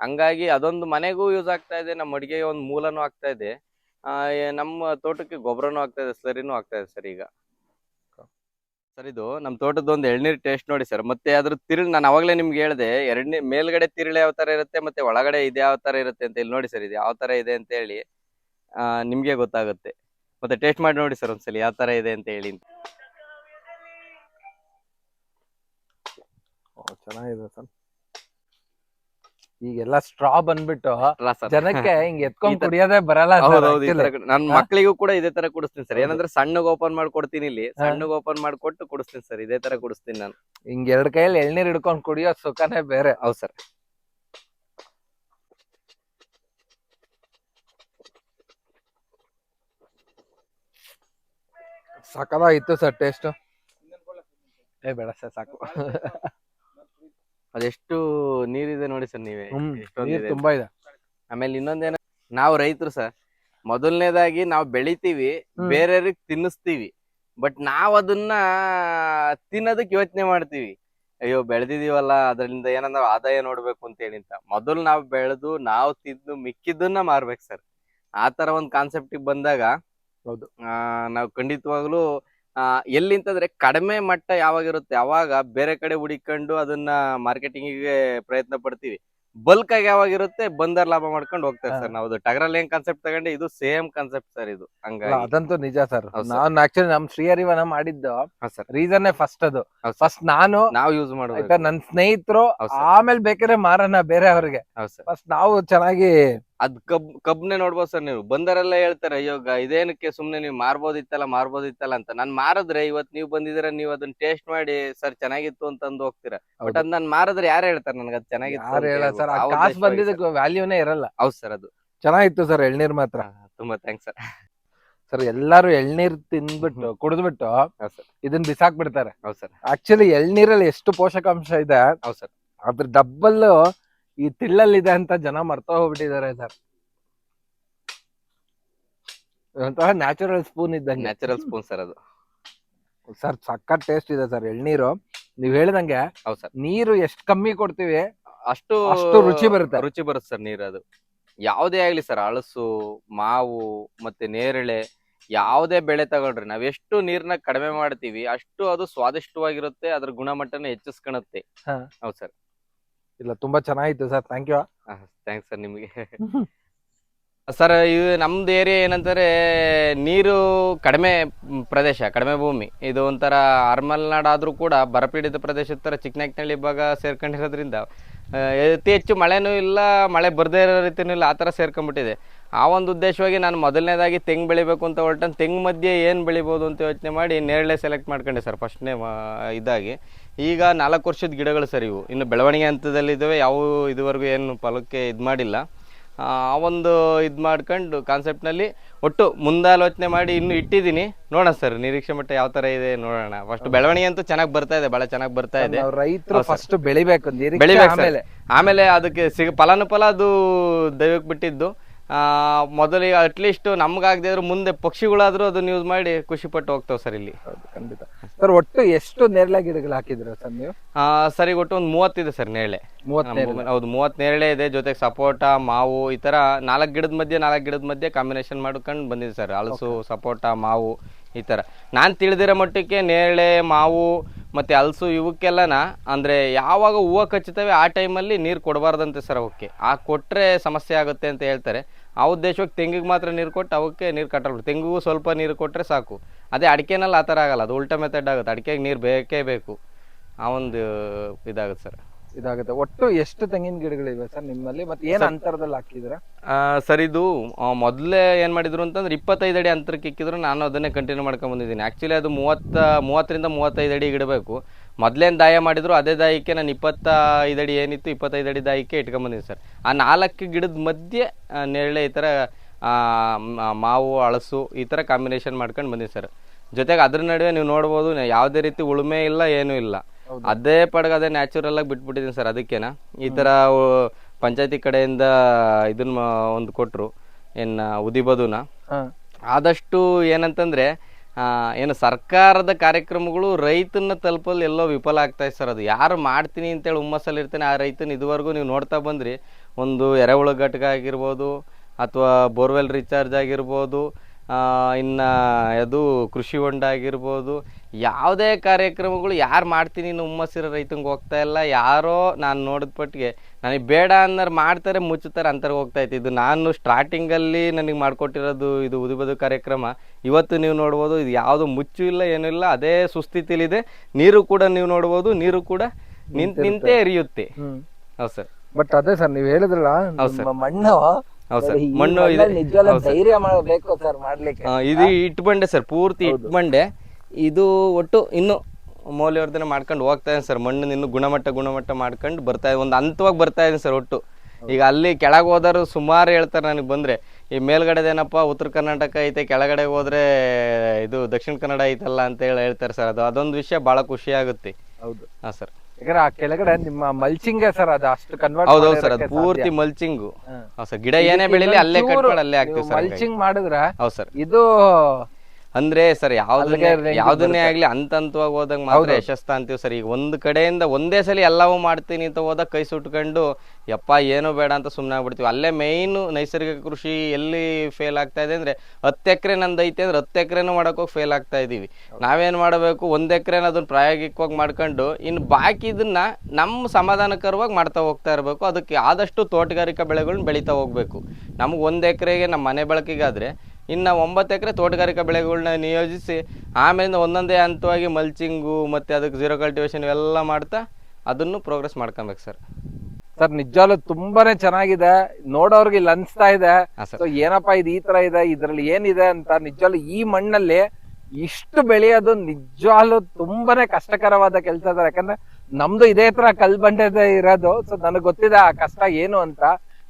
ಹಂಗಾಗಿ ಅದೊಂದು ಮನೆಗೂ ಯೂಸ್ ಆಗ್ತಾ ಇದೆ ನಮ್ಮ ಅಡಿಗೆಗೆ ಒಂದು ಮೂಲನೂ ಆಗ್ತಾ ಇದೆ. ನಮ್ಮ ತೋಟಕ್ಕೆ ಗೊಬ್ಬರನೂ ಆಗ್ತಾ ಇದೆ ಸ್ಲರಿನೂ ಆಗ್ತಾ ಇದೆ ಸರ್ ಈಗ. ಸರ್, ಇದು ನಮ್ಮ ತೋಟದ ಒಂದು ಎಳ್ನೀರ್ ಟೇಸ್ಟ್ ನೋಡಿ ಸರ್. ಮತ್ತೆ ಅದ್ರ ತಿರುಳು ನಾನು ಅವಾಗಲೇ ನಿಮ್ಗೆ ಹೇಳಿದೆ ಎರಡನೇ ಮೇಲ್ಗಡೆ ತಿರುಳು ಯಾವ ತರ ಇರುತ್ತೆ ಮತ್ತೆ ಒಳಗಡೆ ಇದು ಯಾವ ತರ ಇರುತ್ತೆ ಅಂತ ಇಲ್ಲಿ ನೋಡಿ ಸರ್, ಇದು ಯಾವ ತರ ಇದೆ ಅಂತ ಹೇಳಿ ನಿಮಗೆ ಗೊತ್ತಾಗುತ್ತೆ. ಮತ್ತೆ ಟೇಸ್ಟ್ ಮಾಡಿ ನೋಡಿ ಸರ್ ಒಂದ್ಸಲಿ ಯಾವ ತರ ಇದೆ ಅಂತ ಹೇಳಿ ಚೆನ್ನಾಗಿದೆ ಸರ್. ಈಗೆಲ್ಲ ಸ್ಟ್ರಾ ಬಂದ್ಬಿಟ್ಟು ಜನಕ್ಕೆ *laughs* ಹಿಂಗ್ ಎತ್ಕೊಂಡ್ ಕುಡಿಯೋದೇ ಬರಲ್ಲ ನನ್ ಮಕ್ಳಿಗೂ ಕೂಡ ಇದೇ ತರ ಕುಡಿಸ್ತೀನಿ ಸರ್. ಏನಂದ್ರೆ ಸಣ್ಣಗ್ ಓಪನ್ ಮಾಡ್ಕೊಡ್ತೀನಿ ಇಲ್ಲಿ. ಸಣ್ಣಗ್ ಓಪನ್ ಮಾಡ್ಕೊಟ್ಟು ಕುಡಿಸ್ತೀನಿ ಸರ್. ಇದೇ ತರ ಕುಡಿಸ್ತೀನಿ ನಾನು. ಹಿಂಗ್ ಎರಡ್ ಕೈಯಲ್ಲಿ ಎಳ್ನೀರ್ ಹಿಡ್ಕೊಂಡ್ ಕುಡಿಯೋ ಸುಖನೇ ಬೇರೆ. ಹೌದ್ ಸರ್. ಸಕಲಾಗಿತ್ತು ಸರ್ ಟೇಸ್ಟ್ ಏ ಬೇಡ ಸರ್ ಸಾಕು. *laughs* ಅದೆಷ್ಟು ನೀರಿದೆ ನೋಡಿ ಸರ್ ನೀವೇ ಹ್ಮ್ ನೀರ್. ತುಂಬಾ ಇದೆ ಆಮೇಲೆ ಇನ್ನೊಂದೇನ ನಾವು ರೈತರು ಸರ್ ಮೊದಲನೇದಾಗಿ ನಾವು ಬೆಳಿತೀವಿ ಹ್ಮ್. ಬೇರೆಯವ್ರಿಗೆ ತಿನ್ನಿಸ್ತೀವಿ ಬಟ್ ನಾವ್ ಅದನ್ನ ತಿನ್ನೋದಕ್ಕೆ ಯೋಚನೆ ಮಾಡ್ತೀವಿ ಅಯ್ಯೋ ಬೆಳೆದಿದೀವಲ್ಲ ಅದರಿಂದ ಏನಂದ್ರೆ ಆದಾಯ ನೋಡ್ಬೇಕು ಅಂತ ಹೇಳಿ ಅಂತ ಮೊದಲು ನಾವು ಬೆಳೆದು ನಾವು ತಿಂದು ಮಿಕ್ಕಿದ್ದನ್ನ ಮಾರ್ಬೇಕು ಸರ್ ಆತರ ತರ ಒಂದ್ ಕಾನ್ಸೆಪ್ಟ್ ಬಂದಾಗ ಹೌದು. ನಾವು ಖಂಡಿತವಾಗ್ಲೂ ಆ ಎಲ್ಲಿಂತಂದ್ರೆ ಕಡಿಮೆ ಮಟ್ಟ ಯಾವಾಗಿರುತ್ತೆ? ಅವಾಗ ಬೇರೆ ಕಡೆ ಹುಡಿಕೊಂಡು ಅದನ್ನ ಮಾರ್ಕೆಟಿಂಗಿಗೆ ಪ್ರಯತ್ನ ಪಡ್ತೀವಿ. ಬಲ್ಕ್ ಆಗಿ ಯಾವಾಗಿರುತ್ತೆ? ಬಂದರ್ ಲಾಭ ಮಾಡ್ಕೊಂಡು ಹೋಗ್ತಾರೆ ಸರ್ ನಾವು. ಟಗರಲ್ಲಿ ಏನ್ ಕಾನ್ಸೆಪ್ಟ್ ತಗೊಂಡೆ? ಇದು ಸೇಮ್ ಕಾನ್ಸೆಪ್ಟ್ ಸರ್ ಇದು. ಹಂಗ ಅದಂತೂ ನಿಜ ಸರ್. ನಾನು ಆಕ್ಚುಲಿ ನಮ್ ಶ್ರೀಹರಿವನ ಮಾಡಿದ್ದು ರೀಸನ್ ಫಸ್ಟ್ ಅದು. ಫಸ್ಟ್ ನಾನು ನಾವು ಯೂಸ್ ಮಾಡೋದು ನನ್ ಸ್ನೇಹಿತರು. ಆಮೇಲೆ ಬೇಕಾದ್ರೆ ಮಾರಣ ಬೇರೆ ಅವ್ರಿಗೆ. ಫಸ್ಟ್ ನಾವು ಚೆನ್ನಾಗಿ ಅದ್ ಕಬ್ ಕಬ್ನೇ ನೋಡ್ಬೋದು ಸರ್ ನೀವು. ಬಂದರೆಲ್ಲ ಹೇಳ್ತಾರೆ ಅಯ್ಯೋ ಗ- ಇದೇನಕ್ಕೆ ಸುಮ್ನೆ ನೀವು ಮಾರ್ಬೋದಿತ್ತಲ್ಲ ಮಾರ್ಬೋದಿತ್ತಲ್ಲ ಅಂತ. ನಾನ್ ಮಾರಿದ್ರೆ ಇವತ್ ನೀವು ಬಂದಿದ್ರೆ ನೀವು ಅದನ್ನ ಟೇಸ್ಟ್ ಮಾಡಿ ಸರ್ ಚೆನ್ನಾಗಿತ್ತು ಅಂತ ಅಂದು ಹೋಗ್ತೀರಾ. ಬಟ್. ಅದ್ ನಾನ್ ಮಾರಿದ್ರೆ ಯಾರು ಹೇಳ್ತಾರೆ ನನ್ಗೆ ಅದ್ ಚೆನ್ನಾಗಿತ್ತು ಯಾರು ಹೇಳ. ಸರ್. ಆ ಕಾಸು ಬಂದಿದ್ದಕ್ಕೆ ವ್ಯಾಲ್ಯೂನೇ ಇರಲ್ಲ. ಹೌದ್ ಸರ್ ಅದು. ಚೆನ್ನಾಗಿತ್ತು ಸರ್ ಎಳ್ನೀರ್ ಮಾತ್ರ. ತುಂಬಾ ಥ್ಯಾಂಕ್ಸ್ ಸರ್. ಸರ್ ಎಲ್ಲಾರು ಎಳ್ನೀರ್ ತಿಂದ್ಬಿಟ್ಟು ಕುಡಿದ್ಬಿಟ್ಟು ಹೌದ್ ಸರ್. ಇದನ್ನ ಬಿಸಾಕ್ ಬಿಡ್ತಾರೆ ಹೌದ್ ಸರ್. ಆಕ್ಚುಲಿ ಎಳ್ನೀರಲ್ಲಿ ಎಷ್ಟು ಪೋಷಕಾಂಶ ಇದೆ ಹೌದ್ ಸರ್. ಅದ್ರ ಡಬ್ಬಲ್ ಈ ತಿಳ್ಳಲ್ಲಿದೆ ಅಂತ ಜನ ಮರ್ತಾ ಹೋಗ್ಬಿಟ್ಟಿದ್ದಾರೆ ಸರ್. ಒಂಥರ ನ್ಯಾಚುರಲ್ ಸ್ಪೂನ್ ಇದ್ದಂಗೆ. ನ್ಯಾಚುರಲ್ ಸ್ಪೂನ್ ಸರ್ ಅದು. ಸರ್ ಸಖತ್ ಟೇಸ್ಟ್ ಇದೆ ಸರ್ ಎಳ್ನೀರು. ನೀವ್ ಹೇಳ್ದಂಗೆ ಹೌದ್ ಸರ್ ನೀರು ಎಷ್ಟ್ ಕಮ್ಮಿ ಕೊಡ್ತೀವಿ ಅಷ್ಟು ಅಷ್ಟು ರುಚಿ ಬರುತ್ತೆ. ರುಚಿ ಬರುತ್ತೆ ಸರ್ ನೀರು ಅದು. ಯಾವುದೇ ಆಗ್ಲಿ ಸರ್ ಹಳಸು ಮಾವು ಮತ್ತೆ ನೇರಳೆ ಯಾವುದೇ ಬೆಳೆ ತಗೊಳ್ರಿ. ನಾವ್ ಎಷ್ಟು ನೀರ್ನ ಕಡಿಮೆ ಮಾಡ್ತೀವಿ ಅಷ್ಟು ಅದು ಸ್ವಾದಿಷ್ಟವಾಗಿರುತ್ತೆ ಅದ್ರ ಗುಣಮಟ್ಟನ ಹೆಚ್ಚಿಸ್ಕೊಳತ್ತೆ ಹಾ. ಹೌದ್ ಸರ್ ಇಲ್ಲ ತುಂಬಾ ಚೆನ್ನಾಗಿತ್ತು sir. Thank you thanks sir ನಿಮಗೆ. ಸರ್ ಇದು ನಮ್ದು ಏರಿಯಾ ಏನಂತಾರೆ ನೀರು ಕಡಿಮೆ ಪ್ರದೇಶ ಕಡಿಮೆ ಭೂಮಿ. ಇದು ಒಂಥರ ಅರ್ಮಲ್ನಾಡ್ ಆದ್ರೂ ಕೂಡ ಬರಪೀಡಿತ ಪ್ರದೇಶದ ತರ ಚಿಕ್ಕನಾಕ್ನಳ್ಳಿ ಭಾಗ ಸೇರ್ಕೊಂಡಿರೋದ್ರಿಂದ ಅತಿ ಹೆಚ್ಚು ಮಳೆನೂ ಇಲ್ಲ ಮಳೆ ಬರದೇ ಇರೋ ರೀತಿಯೂ ಇಲ್ಲ ಆ ಥರ ಸೇರ್ಕೊಂಡ್ಬಿಟ್ಟಿದೆ. ಆ ಒಂದು ಉದ್ದೇಶವಾಗಿ ನಾನು ಮೊದಲನೇದಾಗಿ ತೆಂಗು ಬೆಳಿಬೇಕು ಅಂತ ಹೊರಟನ್ ತೆಂಗು ಮಧ್ಯೆ ಏನು ಬೆಳಿಬೋದು ಅಂತ ಯೋಚನೆ ಮಾಡಿ ನೇರಳೆ ಸೆಲೆಕ್ಟ್ ಮಾಡ್ಕೊಂಡೆ ಸರ್ ಫಸ್ಟ್ನೇ ಇದಾಗಿ. ಈಗ ನಾಲ್ಕು ವರ್ಷದ ಗಿಡಗಳು ಸರ್ ಇವು. ಇನ್ನು ಬೆಳವಣಿಗೆ ಹಂತದಲ್ಲಿದ್ದಾವೆ ಯಾವ ಇದುವರೆಗೂ ಏನು ಫಲಕ್ಕೆ ಇದು ಮಾಡಿಲ್ಲ. ಆ ಒಂದು ಇದು ಮಾಡ್ಕೊಂಡು ಕಾನ್ಸೆಪ್ಟ್ನಲ್ಲಿ ಒಟ್ಟು ಮುಂದಾಲೋಚನೆ ಮಾಡಿ ಇನ್ನು ಇಟ್ಟಿದ್ದೀನಿ. ನೋಡೋಣ ಸರ್ ನಿರೀಕ್ಷೆ ಮಟ್ಟ ಯಾವ ತರ ಇದೆ ನೋಡೋಣ. ಫಸ್ಟ್ ಬೆಳವಣಿಗೆ ಅಂತೂ ಚೆನ್ನಾಗಿ ಬರ್ತಾ ಇದೆ ಭಾಳ ಚೆನ್ನಾಗಿ ಬರ್ತಾ ಇದೆ. ರೈತರು ಫಸ್ಟ್ ಬೆಳಿಬೇಕು ಬೆಳಿಬೇಕು ಆಮೇಲೆ ಅದಕ್ಕೆ ಸಿಗ ಫಲಾನುಫಲ ಅದು ದೈವಕ್ಕೆ ಬಿಟ್ಟಿದ್ದು. ಮೊದಲಿಗೆ ಅಟ್ಲೀಸ್ಟ್ ನಮ್ಗಾಗದೇ ಇದ್ರು ಮುಂದೆ ಪಕ್ಷಿಗಳಾದ್ರೂ ಅದನ್ನ ಯೂಸ್ ಮಾಡಿ ಖುಷಿ ಪಟ್ಟು ಹೋಗ್ತಾವೆ ಸರ್ ಇಲ್ಲಿ. ಖಂಡಿತ. ಸರ್ ಒಟ್ಟು ಎಷ್ಟು ನೇರಳೆ ಗಿಡಗಳು ಹಾಕಿದ್ರು ಸರ್ ನೀವು? ಆ, ಸರಿ ಒಟ್ಟು ಒಂದು ಮೂವತ್ತಿದೆ ಸರ್ ನೇರಳೆ. ಮೂವತ್ತು ನಮ್ಮ ಹೌದು ಮೂವತ್ತು ನೇರಳೆ ಇದೆ ಜೊತೆಗೆ ಸಪೋಟ ಮಾವು ಈ ತರ ನಾಲ್ಕು ಗಿಡದ ಮಧ್ಯೆ ನಾಲ್ಕು ಗಿಡದ ಮಧ್ಯೆ ಕಾಂಬಿನೇಷನ್ ಮಾಡ್ಕೊಂಡು ಬಂದಿದೆ ಸರ್ ಹಲಸು ಸಪೋಟ ಮಾವು ಈ ತರ. ನಾನು ತಿಳಿದಿರೋ ಮಟ್ಟಕ್ಕೆ ನೇರಳೆ ಮಾವು ಮತ್ತೆ ಹಲಸು ಇವಕ್ಕೆಲ್ಲನ ಅಂದ್ರೆ ಯಾವಾಗ ಹೂವು ಕಚ್ಚುತ್ತವೆ ಆ ಟೈಮಲ್ಲಿ ನೀರು ಕೊಡಬಾರ್ದಂತೆ ಸರ್ ಅವಕ್ಕೆ. ಆ ಕೊಟ್ರೆ ಸಮಸ್ಯೆ ಆಗುತ್ತೆ ಅಂತ ಹೇಳ್ತಾರೆ. ಆ ಉದ್ದೇಶವಾಗಿ ತೆಂಗಿಗೆ ಮಾತ್ರ ನೀರು ಕೊಟ್ಟು ಅವಕ್ಕೆ ನೀರು ಕಟ್ಟಲ್ಬಿಟ್ಟು ತೆಂಗಿಗೂ ಸ್ವಲ್ಪ ನೀರು ಕೊಟ್ಟರೆ ಸಾಕು. ಅದೇ ಅಡಿಕೆನಲ್ಲಿ ಆ ಥರ ಆಗಲ್ಲ ಅದು ಉಲ್ಟಾ ಮೆಥಡ್ ಆಗುತ್ತೆ. ಅಡಿಕೆಗೆ ನೀರು ಬೇಕೇ ಬೇಕು. ಆ ಒಂದು ಇದಾಗುತ್ತೆ ಸರ್. ಇದಾಗುತ್ತೆ. ಒಟ್ಟು ಎಷ್ಟು ತೆಂಗಿನ ಗಿಡಗಳಿವೆ ಸರ್ ನಿಮ್ಮಲ್ಲಿ? ಮತ್ತೆ ಏನು ಅಂತರದಲ್ಲಿ ಹಾಕಿದ್ರ ಆ, ಸರ್ ಇದು ಮೊದಲೇ ಏನು ಮಾಡಿದ್ರು ಅಂತಂದ್ರೆ ಇಪ್ಪತ್ತೈದು ಅಡಿ ಅಂತರಕ್ಕೆ ಇಕ್ಕಿದ್ರು. ನಾನು ಅದನ್ನೇ ಕಂಟಿನ್ಯೂ ಮಾಡ್ಕೊಂಡ್ ಬಂದಿದ್ದೀನಿ. ಆ್ಯಕ್ಚುಲಿ ಅದು ಮೂವತ್ತ ಮೂವತ್ತರಿಂದ ಮೂವತ್ತೈದು ಅಡಿ ಇಡಬೇಕು ಮೊದ್ಲೇನ್ ದಾಯ ಮಾಡಿದ್ರು ಅದೇ ದಾಯಕ್ಕೆ ನಾನು ಇಪ್ಪತ್ತೈದು ಅಡಿ ಏನಿತ್ತು ಇಪ್ಪತ್ತೈದು ಅಡಿ ದಾಯಕ್ಕೆ ಇಟ್ಕೊಂಬಂದಿನಿ ಸರ್. ಆ ನಾಲ್ಕು ಗಿಡದ ಮಧ್ಯೆ ನೆರಳೆ ಈ ಥರ ಆ, ಮಾವು ಹಳಸು ಈ ಥರ ಕಾಂಬಿನೇಷನ್ ಮಾಡ್ಕೊಂಡು ಬಂದಿನಿ ಸರ್. ಜೊತೆಗೆ ಅದ್ರ ನಡುವೆ ನೀವು ನೋಡ್ಬೋದು ಯಾವುದೇ ರೀತಿ ಉಳುಮೆ ಇಲ್ಲ ಏನೂ ಇಲ್ಲ. ಅದೇ ಪಡ್ಗ ಅದೇ ನ್ಯಾಚುರಲ್ ಆಗಿ ಬಿಟ್ಬಿಟ್ಟಿದ್ದೀನಿ ಸರ್ ಅದಕ್ಕೇನ. ಈ ಥರ ಪಂಚಾಯತಿ ಕಡೆಯಿಂದ ಇದನ್ನ ಒಂದು ಕೊಟ್ಟರು ಏನು ಉದಿಬದುನ. ಆದಷ್ಟು ಏನಂತಂದ್ರೆ ಏನು ಸರ್ಕಾರದ ಕಾರ್ಯಕ್ರಮಗಳು ರೈತನ ತಲುಪಲ್ಲಿ ಎಲ್ಲೋ ವಿಫಲ ಆಗ್ತಾಯಿದೆ ಸರ್ ಅದು. ಯಾರು ಮಾಡ್ತೀನಿ ಅಂತೇಳಿ ಹುಮ್ಮಸ್ಸಲ್ಲಿ ಇರ್ತಾನೆ, ಆ ರೈತನ ಇದುವರೆಗೂ ನೀವು ನೋಡ್ತಾ ಬಂದ್ರಿ. ಒಂದು ಎರೆಹುಳ ಘಟಕ ಆಗಿರ್ಬೋದು, ಅಥವಾ ಬೋರ್ವೆಲ್ ರೀಚಾರ್ಜ್ ಆಗಿರ್ಬೋದು ಇನ್ನು ಇನ್ನ ಅದು ಕೃಷಿ ಹೊಂಡ ಆಗಿರ್ಬೋದು, ಯಾವುದೇ ಕಾರ್ಯಕ್ರಮಗಳು ಯಾರು ಮಾಡ್ತೀನಿ ಇನ್ನು ಹುಮ್ಮಸ್ಸಿರೋ ರೈತಂಗೆ ಹೋಗ್ತಾ ಇಲ್ಲ. ಯಾರೋ ನಾನು ನೋಡಿದ ಪಟ್ಟಿಗೆ ನನಗೆ ಬೇಡ ಅನ್ನೋರು ಮಾಡ್ತಾರೆ ಮುಚ್ಚುತ್ತಾರೆ ಅಂತಾರೆ ಹೋಗ್ತಾ ಇತ್ತು. ಇದು ನಾನು ಸ್ಟಾರ್ಟಿಂಗಲ್ಲಿ ನನಗೆ ಮಾಡಿಕೊಟ್ಟಿರೋದು ಇದು ಉದುಬದು ಕಾರ್ಯಕ್ರಮ. ಇವತ್ತು ನೀವು ನೋಡ್ಬೋದು ಇದು ಯಾವುದು ಮುಚ್ಚು ಇಲ್ಲ ಏನೂ ಇಲ್ಲ. ಅದೇ ಸುಸ್ಥಿತಿಲಿದೆ. ನೀರು ಕೂಡ ನೀವು ನೋಡ್ಬೋದು ನೀರು ಕೂಡ ನಿಂತ ನಿಂತೇ ಎರಿಯುತ್ತೆ. ಹೌದು ಸರ್. ಬಟ್ ಅದೇ ಸರ್ ನೀವ್ ಹೇಳಿದ್ರಲ್ಲ ಮಣ್ಣು ಹೌದು ಸರ್. ಮಣ್ಣು ಇದೆ. ಧೈರ್ಯ ಮಾಡಬೇಕು ಸರ್ ಮಾಡ್ಲಿಕ್ಕೆ. ಇದು ಇಟ್ಬಂಡೆ ಬಂಡೆ ಸರ್ ಪೂರ್ತಿ ಇಟ್ಬಂಡೆ. ಬಂಡೆ ಇದು ಒಟ್ಟು ಇನ್ನು ಮೌಲ್ಯವರ್ಧನೆ ಮಾಡ್ಕೊಂಡು ಹೋಗ್ತಾ ಇದ್ದೀನಿ ಸರ್. ಮಣ್ಣು ಇನ್ನು ಗುಣಮಟ್ಟ ಗುಣಮಟ್ಟ ಮಾಡ್ಕೊಂಡು ಬರ್ತಾ ಒಂದು ಹಂತವಾಗಿ ಬರ್ತಾ ಇದ್ದೀನಿ ಸರ್ ಒಟ್ಟು. ಈಗ ಅಲ್ಲಿ ಕೆಳಗೆ ಹೋದರು ಸುಮಾರು ಹೇಳ್ತಾರೆ ನನಗೆ ಬಂದ್ರೆ. ಈ ಮೇಲ್ಗಡೆದೇನಪ್ಪ ಉತ್ತರ ಕರ್ನಾಟಕ ಐತೆ ಕೆಳಗಡೆ ಹೋದ್ರೆ ಇದು ದಕ್ಷಿಣ ಕನ್ನಡ ಐತಲ್ಲ ಅಂತ ಹೇಳಿ ಹೇಳ್ತಾರೆ ಸರ್. ಅದು ಅದೊಂದು ವಿಷಯ ಭಾಳ ಖುಷಿ ಆಗುತ್ತೆ. ಹೌದು. ಹಾಂ ಸರ್. ಯಾಕಂದ್ರೆ ಆ ಕೆಳಗಡೆ ನಿಮ್ಮ ಮಲ್ಚಿಂಗ್ ಸರ್ ಅದು ಅಷ್ಟು ಕನ್ವರ್ಟ್ ಹೌದೌದು ಸರ್. ಅದು ಪೂರ್ತಿ ಮಲ್ಚಿಂಗು ಹೌದು ಸರ್. ಗಿಡ ಏನೇ ಬೆಳಿಲಿ ಅಲ್ಲೇ ಕಟ್ ಮಾಡಿ ಅಲ್ಲೇ ಹಾಕ್ತೀವಿ ಸರ್ ಮಲ್ಚಿಂಗ್ ಮಾಡಿದ್ರೆ ಹೌದು ಸರ್. ಇದು ಅಂದ್ರೆ ಸರ್ ಯಾವ್ದನ್ನೇ ಯಾವ್ದನ್ನೇ ಆಗ್ಲಿ ಹಂತ ಹಂತವಾಗಿ ಹೋದಾಗ ಮಾತ್ರ ಯಶಸ್ತ ಅಂತೀವಿ ಸರ್. ಈಗ ಒಂದ್ ಕಡೆಯಿಂದ ಒಂದೇ ಸಲ ಎಲ್ಲವೂ ಮಾಡ್ತೀನಿ ಅಂತ ಹೋದಾಗ ಕೈ ಸುಟ್ಕೊಂಡು ಯಪ್ಪ ಏನು ಬೇಡ ಅಂತ ಸುಮ್ಮನೆ ಆಗ್ಬಿಡ್ತೀವಿ. ಅಲ್ಲೇ ಮೇಯ್ನ್ ನೈಸರ್ಗಿಕ ಕೃಷಿ ಎಲ್ಲಿ ಫೇಲ್ ಆಗ್ತಾ ಇದೆ ಅಂದ್ರೆ ಹತ್ತು ಎಕರೆ ನಂದು ಐತೆ ಅಂದ್ರೆ ಹತ್ತು ಎಕರೆನೂ ಹೋಗಿ ಫೇಲ್ ಆಗ್ತಾ ಇದೀವಿ. ನಾವೇನ್ ಮಾಡಬೇಕು? ಒಂದ್ ಎಕರೆನ ಅದನ್ನ ಪ್ರಾಯೋಗಿಕವಾಗಿ ಮಾಡ್ಕೊಂಡು ಇನ್ನು ಬಾಕಿ ಇದನ್ನ ನಮ್ಮ ಸಮಾಧಾನಕರವಾಗಿ ಮಾಡ್ತಾ ಹೋಗ್ತಾ ಇರಬೇಕು. ಅದಕ್ಕೆ ಆದಷ್ಟು ತೋಟಗಾರಿಕಾ ಬೆಳೆಗಳನ್ನ ಬೆಳೀತಾ ಹೋಗ್ಬೇಕು. ನಮ್ಗೆ ಒಂದ್ ಎಕರೆಗೆ ನಮ್ಮ ಮನೆ ಬಳಕೆಗಾದ್ರೆ ಇನ್ನು ಒಂಬತ್ತು ಎಕರೆ ತೋಟಗಾರಿಕಾ ಬೆಳೆಗಳನ್ನ ನಿಯೋಜಿಸಿ ಆಮೇಲಿಂದ ಒಂದೊಂದೇ ಹಂತವಾಗಿ ಮಲ್ಚಿಂಗು ಮತ್ತೆ ಅದಕ್ಕೆ ಜೀರೋ ಕಲ್ಟಿವೇಷನ್ ಇವೆಲ್ಲ ಮಾಡ್ತಾ ಅದನ್ನು ಪ್ರೋಗ್ರೆಸ್ ಮಾಡ್ಕೊಬೇಕು ಸರ್ ಸರ್ ನಿಜವಾಗ್ಲೂ ತುಂಬಾನೇ ಚೆನ್ನಾಗಿದೆ. ನೋಡೋರ್ಗೆ ಇಲ್ಲಿ ಅನ್ಸ್ತಾ ಇದೆ. ಏನಪ್ಪ ಸೊ ಏನಪ್ಪಾ ಇದು ಈ ತರ ಇದೆ ಇದ್ರಲ್ಲಿ ಏನಿದೆ ಅಂತ ನಿಜವಾಗ್ಲೂ ಈ ಮಣ್ಣಲ್ಲಿ ಇಷ್ಟು ಬೆಳೆಯೋದು ನಿಜವಾಗ್ಲೂ ತುಂಬಾನೇ ಕಷ್ಟಕರವಾದ ಕೆಲಸ ಸರ್. ಯಾಕಂದ್ರೆ ನಮ್ದು ಇದೇ ತರ ಕಲ್ಬಂಡೆ ಇರೋದು. ಸೊ ನನಗೆ ಗೊತ್ತಿದೆ ಆ ಕಷ್ಟ ಏನು ಅಂತ.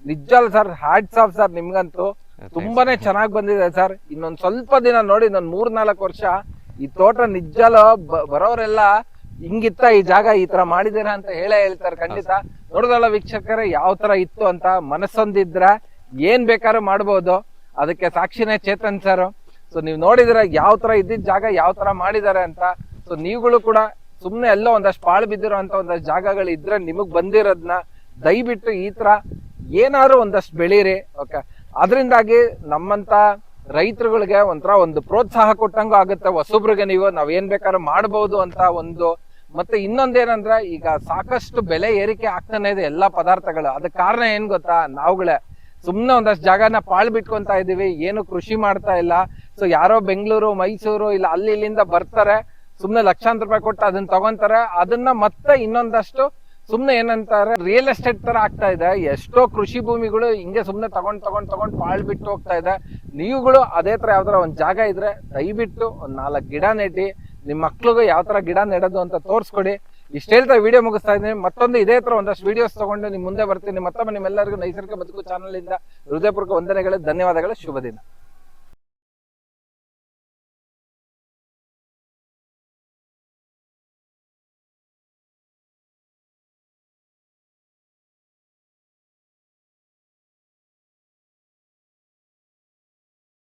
ನಿಜವಾಗ್ಲು ಸರ್ ಹ್ಯಾಟ್ಸ್ ಆಫ್ ಸರ್ ನಿಮ್ಗಂತೂ ತುಂಬಾನೇ ಚೆನ್ನಾಗಿ ಬಂದಿದೆ ಸರ್. ಇನ್ನೊಂದ್ ಸ್ವಲ್ಪ ದಿನ ನೋಡಿ ಇನ್ನೊಂದ್ ಮೂರ್ ನಾಲ್ಕು ವರ್ಷ ಈ ತೋಟ ನಿಜಾಲು ಬರೋರೆಲ್ಲ ಹಿಂಗಿತ್ತ ಈ ಜಾಗ ಈ ತರ ಮಾಡಿದೀರಾ ಅಂತ ಹೇಳೇ ಹೇಳ್ತಾರೆ ಖಂಡಿತ. ನೋಡಿದಲ್ಲ ವೀಕ್ಷಕರೇ ಯಾವ ತರ ಇತ್ತು ಅಂತ ಮನಸ್ಸೊಂದಿದ್ರೆ ಏನ್ ಬೇಕಾದ್ರೂ ಮಾಡ್ಬೋದು. ಅದಕ್ಕೆ ಸಾಕ್ಷಿನೇ ಚೇತನ್ ಸರ್. ಸೊ ನೀವು ನೋಡಿದ್ರ ಯಾವ ತರ ಇದ್ದಿದ್ ಜಾಗ ಯಾವ ತರ ಮಾಡಿದ್ದಾರೆ ಅಂತ. ಸೊ ನೀವುಗಳು ಕೂಡ ಸುಮ್ನೆ ಎಲ್ಲೋ ಒಂದಷ್ಟು ಪಾಳು ಬಿದ್ದಿರೋ ಅಂತ ಒಂದಷ್ಟು ಜಾಗಗಳು ಇದ್ರೆ ನಿಮಗ್ ಬಂದಿರೋದ್ನ ದಯವಿಟ್ಟು ಈ ತರ ಏನಾದ್ರು ಒಂದಷ್ಟು ಬೆಳೀರಿ ಓಕೆ? ಅದರಿಂದಾಗಿ ನಮ್ಮಂತ ರೈತರುಗಳಿಗೆ ಒಂಥರ ಒಂದು ಪ್ರೋತ್ಸಾಹ ಕೊಟ್ಟಂಗೂ ಆಗುತ್ತೆ. ಹೊಸಬ್ರಿಗೆ ನೀವು ನಾವ್ ಏನ್ ಬೇಕಾದ್ರೂ ಮಾಡಬಹುದು ಅಂತ ಒಂದು, ಮತ್ತೆ ಇನ್ನೊಂದೇನಂದ್ರೆ ಈಗ ಸಾಕಷ್ಟು ಬೆಲೆ ಏರಿಕೆ ಆಗ್ತಾನೆ ಇದೆ ಎಲ್ಲಾ ಪದಾರ್ಥಗಳು. ಅದಕ್ಕೆ ಕಾರಣ ಏನ್ ಗೊತ್ತಾ? ನಾವುಗಳೇ. ಸುಮ್ನೆ ಒಂದಷ್ಟು ಜಾಗನ ಪಾಳ್ ಬಿಟ್ಕೊಂತ ಇದೀವಿ. ಏನು ಕೃಷಿ ಮಾಡ್ತಾ ಇಲ್ಲ. ಸೊ ಯಾರೋ ಬೆಂಗಳೂರು, ಮೈಸೂರು ಇಲ್ಲ ಅಲ್ಲಿ ಇಲ್ಲಿಂದ ಬರ್ತಾರೆ. ಸುಮ್ನೆ ಲಕ್ಷಾಂತರ ರೂಪಾಯಿ ಕೊಟ್ಟು ಅದನ್ನ ತಗೊಂತಾರೆ. ಅದನ್ನ ಮತ್ತೆ ಇನ್ನೊಂದಷ್ಟು ಸುಮ್ನೆ ಏನಂತಾರೆ ರಿಯಲ್ ಎಸ್ಟೇಟ್ ತರ ಆಗ್ತಾ ಇದೆ. ಎಷ್ಟೋ ಕೃಷಿ ಭೂಮಿಗಳು ಹಿಂಗೆ ಸುಮ್ನೆ ತಗೊಂಡ್ ತಗೊಂಡ್ ತಗೊಂಡ್ ಪಾಳ್ ಬಿಟ್ಟು ಹೋಗ್ತಾ ಇದೆ. ನೀವುಗಳು ಅದೇ ತರ ಯಾವ್ದಾರ ಒಂದ್ ಜಾಗ ಇದ್ರೆ ದಯವಿಟ್ಟು ಒಂದ್ ನಾಲ್ಕು ಗಿಡ ನೆಟ್ಟಿ, ನಿಮ್ ಮಕ್ಳಿಗೂ ಯಾವ ತರ ಗಿಡ ನೆಡೋದು ಅಂತ ತೋರ್ಸ್ಕೊಡಿ. ಇಷ್ಟ ಹೇಳ್ತಾ ವಿಡಿಯೋ ಮುಗಿಸ್ತಾ ಇದ್ದೀನಿ. ಮತ್ತೊಂದು ಇದೇ ತರ ಒಂದಷ್ಟು ವಿಡಿಯೋಸ್ ತಗೊಂಡು ನಿಮ್ ಮುಂದೆ ಬರ್ತೀನಿ. ಮತ್ತೊಮ್ಮೆ ನಿಮ್ಮೆಲ್ಲರಿಗೂ ನೈಸರ್ಗಿಕ ಬದುಕು ಚಾನಲ್ ಇಂದ ಹೃದಯಪೂರ್ವಕ ವಂದನೆಗಳು, ಧನ್ಯವಾದಗಳು. ಶುಭ ದಿನ.